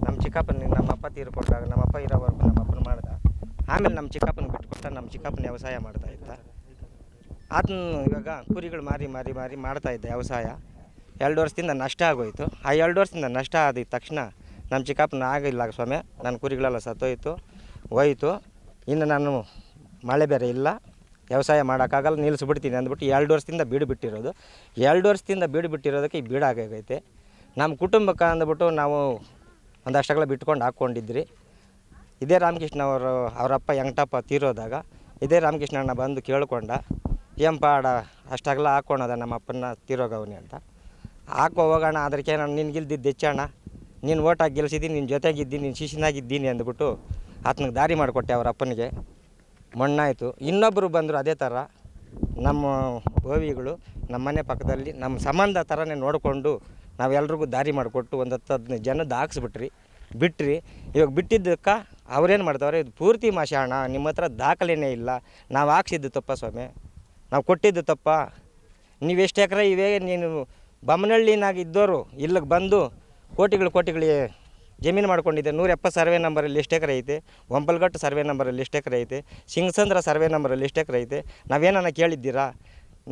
ನಮ್ಮ ಚಿಕ್ಕಪ್ಪನ, ನಮ್ಮಪ್ಪ ತೀರಿಕೊಂಡಾಗ ತೀರ್ಕೊಂಡಾಗ ನಮ್ಮ ಅಪ್ಪ ಇರೋವರೆಗೂ ನಮ್ಮಪ್ಪನ ಮಾಡ್ದ. ಆಮೇಲೆ ನಮ್ಮ ಚಿಕ್ಕಪ್ಪನ ಬಿಟ್ಕೊಟ್ಟ ನಮ್ಮ ಚಿಕ್ಕಪ್ಪನ ವ್ಯವಸಾಯ ಮಾಡ್ತಾ ಇದ್ದ. ಅದನ್ನ ಇವಾಗ ಕುರಿಗಳು ಮಾರಿ ಮಾರಿ ಮಾರಿ ಮಾಡ್ತಾ ಇದ್ದೆ ವ್ಯವಸಾಯ. ಎರಡು ವರ್ಷದಿಂದ ನಷ್ಟ ಆಗೋಯಿತು. ಆ ಎರಡು ವರ್ಷದಿಂದ ನಷ್ಟ ಆದ ತಕ್ಷಣ ನಮ್ಮ ಚಿಕ್ಕಪ್ಪನ ಆಗಿಲ್ಲ ಸ್ವಾಮಿ. ನನ್ನ ಕುರಿಗಳೆಲ್ಲ ಸತ್ತೋಯ್ತು, ಹೋಯ್ತು. ಇನ್ನು ನಾನು ಮಳೆ ಬೇರೆ ಇಲ್ಲ. ವ್ಯವಸಾಯ ಮಾಡೋಕ್ಕಾಗಲ್ಲ, ನಿಲ್ಲಿಸ್ಬಿಡ್ತೀನಿ ಅಂದ್ಬಿಟ್ಟು ಎರಡು ವರ್ಷದಿಂದ ಬೀಡು ಬಿಟ್ಟಿರೋದು. ಎರಡು ವರ್ಷದಿಂದ ಬೀಡು ಬಿಟ್ಟಿರೋದಕ್ಕೆ ಈ ಬೀಡಾಗೈತೆ ನಮ್ಮ ಕುಟುಂಬಕ್ಕೆ ಅಂದ್ಬಿಟ್ಟು ನಾವು ಒಂದಷ್ಟಗಳ ಬಿಟ್ಕೊಂಡು ಹಾಕ್ಕೊಂಡಿದ್ರಿ. ಇದೇ ರಾಮಕೃಷ್ಣ ಅವರು ಅವರಪ್ಪ ಎಂಗಟಪ್ಪ ತೀರೋದಾಗ ಇದೇ ರಾಮಕೃಷ್ಣ ಅಣ್ಣ ಬಂದು ಕೇಳ್ಕೊಂಡ ಏಂಪ ಆಡ ಅಷ್ಟಾಗಲ ಹಾಕ್ಕೊಳೋದ ನಮ್ಮ ಅಪ್ಪನ ತೀರೋಗವನಿ ಅಂತ. ಹಾಕೋ ಹೋಗೋಣ ಅದಕ್ಕೆ ನಾನು ನಿನ್ಗಿಲ್ದಿದ್ದು ಹೆಚ್ಚೋಣ ನೀನು ಓಟಾಗಿ ಗೆಲ್ಸಿದ್ದೀನಿ ನಿನ್ನ ಜೊತೆಗಿದ್ದೀನಿ ನಿನ್ನ ಶಿಶಿನಾಗಿದ್ದೀನಿ ಅಂದ್ಬಿಟ್ಟು ಆತನಿಗೆ ದಾರಿ ಮಾಡಿಕೊಟ್ಟೆ ಅವ್ರ ಅಪ್ಪನಿಗೆ. ಮಣ್ಣಾಯಿತು. ಇನ್ನೊಬ್ಬರು ಬಂದರು ಅದೇ ಥರ. ನಮ್ಮ ಓವಿಗಳು ನಮ್ಮ ಮನೆ ಪಕ್ಕದಲ್ಲಿ ನಮ್ಮ ಸಂಬಂಧ ಥರನೇ ನೋಡಿಕೊಂಡು ನಾವೆಲ್ರಿಗೂ ದಾರಿ ಮಾಡಿಕೊಟ್ಟು ಒಂದು ಹತ್ತು ಹದಿನೈದು ಜನದ ಹಾಕ್ಸ್ಬಿಟ್ರಿ. ಬಿಟ್ರಿ. ಇವಾಗ ಬಿಟ್ಟಿದ್ದಕ್ಕೆ ಅವ್ರೇನು ಮಾಡ್ತಾವ್ರೆ, ಇದು ಪೂರ್ತಿ ಮಾಷಾಣ ನಿಮ್ಮ ಹತ್ರ ದಾಖಲೆನೇ ಇಲ್ಲ. ನಾವು ಹಾಕ್ಸಿದ್ದು ತಪ್ಪ ಸ್ವಾಮಿ. ನಾವು ಕೊಟ್ಟಿದ್ದು ತಪ್ಪ. ನೀವು ಎಷ್ಟು ಎಕರೆ ಇವೆ? ನೀನು ಬಮ್ಮನಹಳ್ಳಿನಾಗ ಇದ್ದವರು ಇಲ್ಲಿಗೆ ಬಂದು ಕೋಟಿಗಳು ಕೋಟಿಗಳಿಗೆ ಜಮೀನು ಮಾಡ್ಕೊಂಡಿದ್ದೆ ನೂರ ಎಪ್ಪತ್ತು ಸರ್ವೆ ನಂಬರಲ್ಲಿ ಎಷ್ಟು ಎಕರೆ ಐತೆ. ಒಂಬಲ್ಗಟ್ಟು ಸರ್ವೆ ನಂಬರಲ್ಲಿ ಎಷ್ಟು ಎಕರೆ ಐತೆ. ಸಿಂಗಸಂದ್ರ ಸರ್ವೆ ನಂಬರಲ್ಲಿ ಎಷ್ಟು ಎಕರೆ ಐತೆ. ನಾವೇನನ್ನ ಕೇಳಿದ್ದೀರಾ?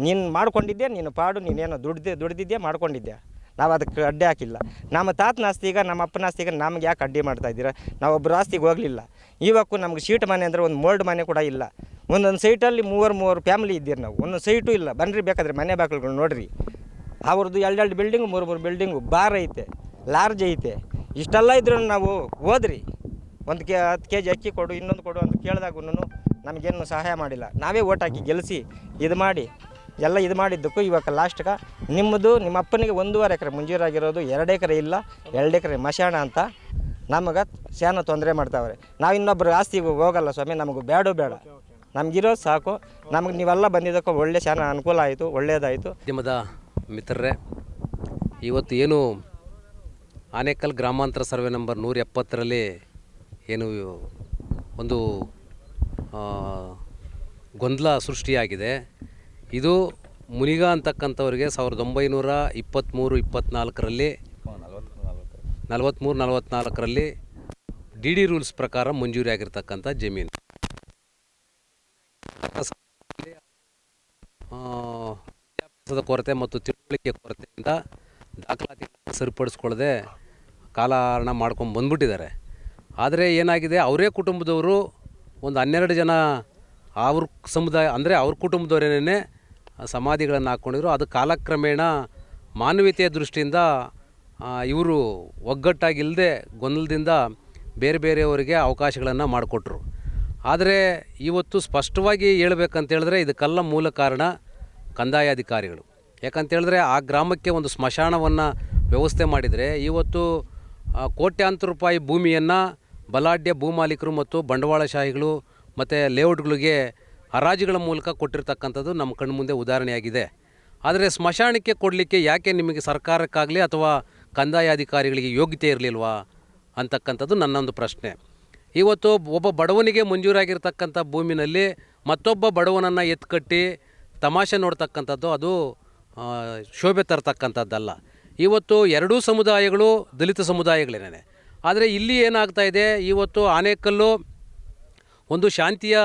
ನೀನು ಮಾಡ್ಕೊಂಡಿದ್ದೆ ನೀನು ಪಾಡು. ನೀನೇನೋ ದುಡ್ದೆ ದುಡ್ದಿದ್ದೆ ಮಾಡ್ಕೊಂಡಿದ್ದೆ ನಾವು ಅದಕ್ಕೆ ಅಡ್ಡಿ ಹಾಕಿಲ್ಲ. ನಮ್ಮ ತಾತನ ಆಸ್ತಿ ಈಗ, ನಮ್ಮ ಅಪ್ಪನ ಆಸ್ತಿ ಈಗ ನಮ್ಗೆ ಯಾಕೆ ಅಡ್ಡಿ ಮಾಡ್ತಾ ಇದ್ದೀರಾ? ನಾವು ಒಬ್ಬರು ಆಸ್ತಿಗೆ ಹೋಗಲಿಲ್ಲ. ಇವಕ್ಕೂ ನಮ್ಗೆ ಶೀಟ್ ಮನೆ ಅಂದರೆ ಒಂದು ಮೋಲ್ಡ್ ಮನೆ ಕೂಡ ಇಲ್ಲ. ಒಂದೊಂದು ಸೈಟಲ್ಲಿ ಮೂವರು ಮೂವರು ಫ್ಯಾಮಿಲಿ ಇದ್ದೀರಿ ನಾವು. ಒಂದೊಂದು ಸೈಟು ಇಲ್ಲ. ಬನ್ನಿರಿ ಬೇಕಾದ್ರೆ ಮನೆ ಬಾಗಿಲುಗಳು ನೋಡಿರಿ. ಅವ್ರದ್ದು ಎರಡೆರಡು ಬಿಲ್ಡಿಂಗು ಮೂರು ಮೂರು ಬಿಲ್ಡಿಂಗು ಬಾರ್ ಐತೆ. ಲಾರ್ಜ್ ಐತೆ. ಇಷ್ಟೆಲ್ಲ ಇದ್ರೂ ನಾವು ಹೋದ್ರಿ. ಒಂದು ಕೆ, ಹತ್ತು ಕೆ ಜಿ ಅಕ್ಕಿ ಕೊಡು, ಇನ್ನೊಂದು ಕೊಡು ಅಂತ ಕೇಳಿದಾಗೂ ನಮಗೇನು ಸಹಾಯ ಮಾಡಿಲ್ಲ. ನಾವೇ ಓಟ್ ಹಾಕಿ ಗೆಲ್ಲಿಸಿ ಇದು ಮಾಡಿ. ಎಲ್ಲ ಇದು ಮಾಡಿದ್ದಕ್ಕೂ ಇವಾಗ ಲಾಸ್ಟ್ಗೆ ನಿಮ್ಮದು, ನಿಮ್ಮ ಅಪ್ಪನಿಗೆ ಒಂದೂವರೆ ಎಕರೆ ಮುಂಜೂರಾಗಿರೋದು ಎರಡು ಎಕರೆ ಇಲ್ಲ, ಎರಡು ಎಕರೆ ಮಶಾಣ ಅಂತ ನಮಗೆ ಶಾನ ತೊಂದರೆ ಮಾಡ್ತಾವ್ರೆ. ನಾವು ಇನ್ನೊಬ್ಬರು ಆಸ್ತಿಗೆ ಹೋಗಲ್ಲ ಸ್ವಾಮಿ, ನಮಗೆ ಬೇಡ ಬೇಡ ನಮಗಿರೋದು ಸಾಕು. ನಮಗೆ ನೀವೆಲ್ಲ ಬಂದಿದ್ದಕ್ಕೂ ಒಳ್ಳೆ ಶಾನ ಅನುಕೂಲ ಆಯಿತು ಒಳ್ಳೆಯದಾಯಿತು ನಿಮ್ಮದ ಮಿತ್ರರೇ, ಇವತ್ತು ಏನು ಆನೇಕಲ್ ಗ್ರಾಮಾಂತರ ಸರ್ವೆ ನಂಬರ್ ನೂರ ಎಪ್ಪತ್ತರಲ್ಲಿ ಏನು ಒಂದು ಗೊಂದಲ ಸೃಷ್ಟಿಯಾಗಿದೆ. ಇದು ಮುನಿಗಾ ಅಂತಕ್ಕಂಥವ್ರಿಗೆ ಸಾವಿರದ ಒಂಬೈನೂರ ಇಪ್ಪತ್ತ್ಮೂರು ಇಪ್ಪತ್ತ್ನಾಲ್ಕರಲ್ಲಿ ನಲವತ್ತ್ಮೂರು ನಲವತ್ತ್ನಾಲ್ಕರಲ್ಲಿ ಡಿ ಡಿ ರೂಲ್ಸ್ ಪ್ರಕಾರ ಮಂಜೂರಿ ಆಗಿರ್ತಕ್ಕಂಥ ಜಮೀನು ವಿದ್ಯಾಭ್ಯಾಸದ ಕೊರತೆ ಮತ್ತು ತಿಳುವಳಿಕೆ ಕೊರತೆಯಿಂದ ದಾಖಲಾತಿ ಸರಿಪಡಿಸ್ಕೊಳ್ಳದೆ ಕಾಲಹರಣ ಮಾಡ್ಕೊಂಡು ಬಂದ್ಬಿಟ್ಟಿದ್ದಾರೆ. ಆದರೆ ಏನಾಗಿದೆ, ಅವರೇ ಕುಟುಂಬದವರು ಒಂದು ಹನ್ನೆರಡು ಜನ ಅವ್ರ ಸಮುದಾಯ, ಅಂದರೆ ಅವ್ರ ಕುಟುಂಬದವರೇನೇ ಸಮಾಧಿಗಳನ್ನು ಹಾಕ್ಕೊಂಡಿದ್ರು ಅದು ಕಾಲಕ್ರಮೇಣ ಮಾನವೀಯತೆಯ ದೃಷ್ಟಿಯಿಂದ ಇವರು ಒಗ್ಗಟ್ಟಾಗಿಲ್ಲದೆ ಗೊಂದಲದಿಂದ ಬೇರೆ ಬೇರೆಯವರಿಗೆ ಅವಕಾಶಗಳನ್ನು ಮಾಡಿಕೊಟ್ರು. ಆದರೆ ಇವತ್ತು ಸ್ಪಷ್ಟವಾಗಿ ಹೇಳ್ಬೇಕಂತೇಳಿದ್ರೆ ಇದಕ್ಕೆಲ್ಲ ಮೂಲ ಕಾರಣ ಕಂದಾಯ ಅಧಿಕಾರಿಗಳು. ಯಾಕಂತೇಳಿದ್ರೆ ಆ ಗ್ರಾಮಕ್ಕೆ ಒಂದು ಸ್ಮಶಾನವನ್ನು ವ್ಯವಸ್ಥೆ ಮಾಡಿದರೆ ಇವತ್ತು ಕೋಟ್ಯಾಂತರ ರೂಪಾಯಿ ಭೂಮಿಯನ್ನು ಬಲಾಢ್ಯ ಭೂಮಾಲೀಕರು ಮತ್ತು ಬಂಡವಾಳಶಾಹಿಗಳು ಮತ್ತು ಲೇಔಟ್ಗಳಿಗೆ ಹರಾಜುಗಳ ಮೂಲಕ ಕೊಟ್ಟಿರ್ತಕ್ಕಂಥದ್ದು ನಮ್ಮ ಕಣ್ಮುಂದೆ ಉದಾಹರಣೆಯಾಗಿದೆ. ಆದರೆ ಸ್ಮಶಾನಕ್ಕೆ ಕೊಡಲಿಕ್ಕೆ ಯಾಕೆ ನಿಮಗೆ ಸರ್ಕಾರಕ್ಕಾಗಲಿ ಅಥವಾ ಕಂದಾಯ ಅಧಿಕಾರಿಗಳಿಗೆ ಯೋಗ್ಯತೆ ಇರಲಿಲ್ವಾ ಅಂತಕ್ಕಂಥದ್ದು ನನ್ನೊಂದು ಪ್ರಶ್ನೆ. ಇವತ್ತು ಒಬ್ಬ ಬಡವನಿಗೆ ಮಂಜೂರಾಗಿರ್ತಕ್ಕಂಥ ಭೂಮಿನಲ್ಲಿ ಮತ್ತೊಬ್ಬ ಬಡವನನ್ನು ಎತ್ಕಟ್ಟಿ ತಮಾಷೆ ನೋಡ್ತಕ್ಕಂಥದ್ದು ಅದು ಶೋಭೆ ತರ್ತಕ್ಕಂಥದ್ದಲ್ಲ. ಇವತ್ತು ಎರಡೂ ಸಮುದಾಯಗಳು ದಲಿತ ಸಮುದಾಯಗಳೇನೆ. ಆದರೆ ಇಲ್ಲಿ ಏನಾಗ್ತಾ ಇದೆ, ಇವತ್ತು ಆನೇಕಲ್ಲು ಒಂದು ಶಾಂತಿಯ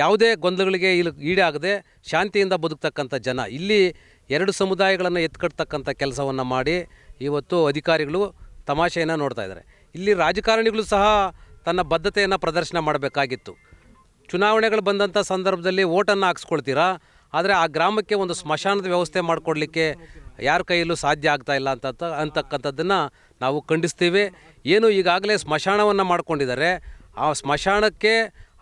ಯಾವುದೇ ಗೊಂದಲಗಳಿಗೆ ಇಲ್ಲಿ ಈಡಾಗದೆ ಶಾಂತಿಯಿಂದ ಬದುಕ್ತಕ್ಕಂಥ ಜನ. ಇಲ್ಲಿ ಎರಡು ಸಮುದಾಯಗಳನ್ನು ಎತ್ಕಟ್ತಕ್ಕಂಥ ಕೆಲಸವನ್ನು ಮಾಡಿ ಇವತ್ತು ಅಧಿಕಾರಿಗಳು ತಮಾಷೆಯನ್ನು ನೋಡ್ತಾ ಇದ್ದಾರೆ. ಇಲ್ಲಿ ರಾಜಕಾರಣಿಗಳು ಸಹ ತನ್ನ ಬದ್ಧತೆಯನ್ನು ಪ್ರದರ್ಶನ ಮಾಡಬೇಕಾಗಿತ್ತು. ಚುನಾವಣೆಗಳು ಬಂದಂಥ ಸಂದರ್ಭದಲ್ಲಿ ಓಟನ್ನು ಹಾಕ್ಸ್ಕೊಳ್ತೀರಾ? ಆದರೆ ಆ ಗ್ರಾಮಕ್ಕೆ ಒಂದು ಸ್ಮಶಾನದ ವ್ಯವಸ್ಥೆ ಮಾಡಿಕೊಡ್ಲಿಕ್ಕೆ ಯಾರ ಕೈಯಲ್ಲೂ ಸಾಧ್ಯ ಆಗ್ತಾ ಇಲ್ಲ ಅಂತ ಅಂತಕ್ಕಂಥದ್ದನ್ನು ನಾವು ಖಂಡಿಸ್ತೀವಿ. ಏನು ಈಗಾಗಲೇ ಸ್ಮಶಾನವನ್ನು ಮಾಡಿಕೊಂಡಿದ್ದಾರೆ. ಆ ಸ್ಮಶಾನಕ್ಕೆ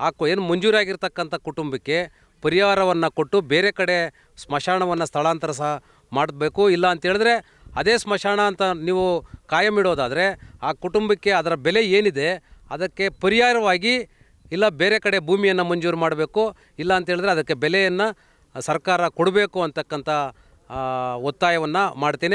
ಆ ಏನು ಮಂಜೂರಾಗಿರ್ತಕ್ಕಂಥ ಕುಟುಂಬಕ್ಕೆ ಪರಿಹಾರವನ್ನು ಕೊಟ್ಟು ಬೇರೆ ಕಡೆ ಸ್ಮಶಾನವನ್ನು ಸ್ಥಳಾಂತರ ಸಹ ಮಾಡಬೇಕು. ಇಲ್ಲ ಅಂತೇಳಿದ್ರೆ ಅದೇ ಸ್ಮಶಾನ ಅಂತ ನೀವು ಕಾಯಂ ಇಡೋದಾದರೆ ಆ ಕುಟುಂಬಕ್ಕೆ ಅದರ ಬೆಲೆ ಏನಿದೆ, ಅದಕ್ಕೆ ಪರಿಹಾರವಾಗಿ ಇಲ್ಲ ಬೇರೆ ಕಡೆ ಭೂಮಿಯನ್ನು ಮಂಜೂರು ಮಾಡಬೇಕು. ಇಲ್ಲ ಅಂತೇಳಿದ್ರೆ ಅದಕ್ಕೆ ಬೆಲೆಯನ್ನು ಸರ್ಕಾರ ಕೊಡಬೇಕು ಅಂತಕ್ಕಂಥ ಒತ್ತಾಯವನ್ನು ಮಾಡ್ತೀನಿ.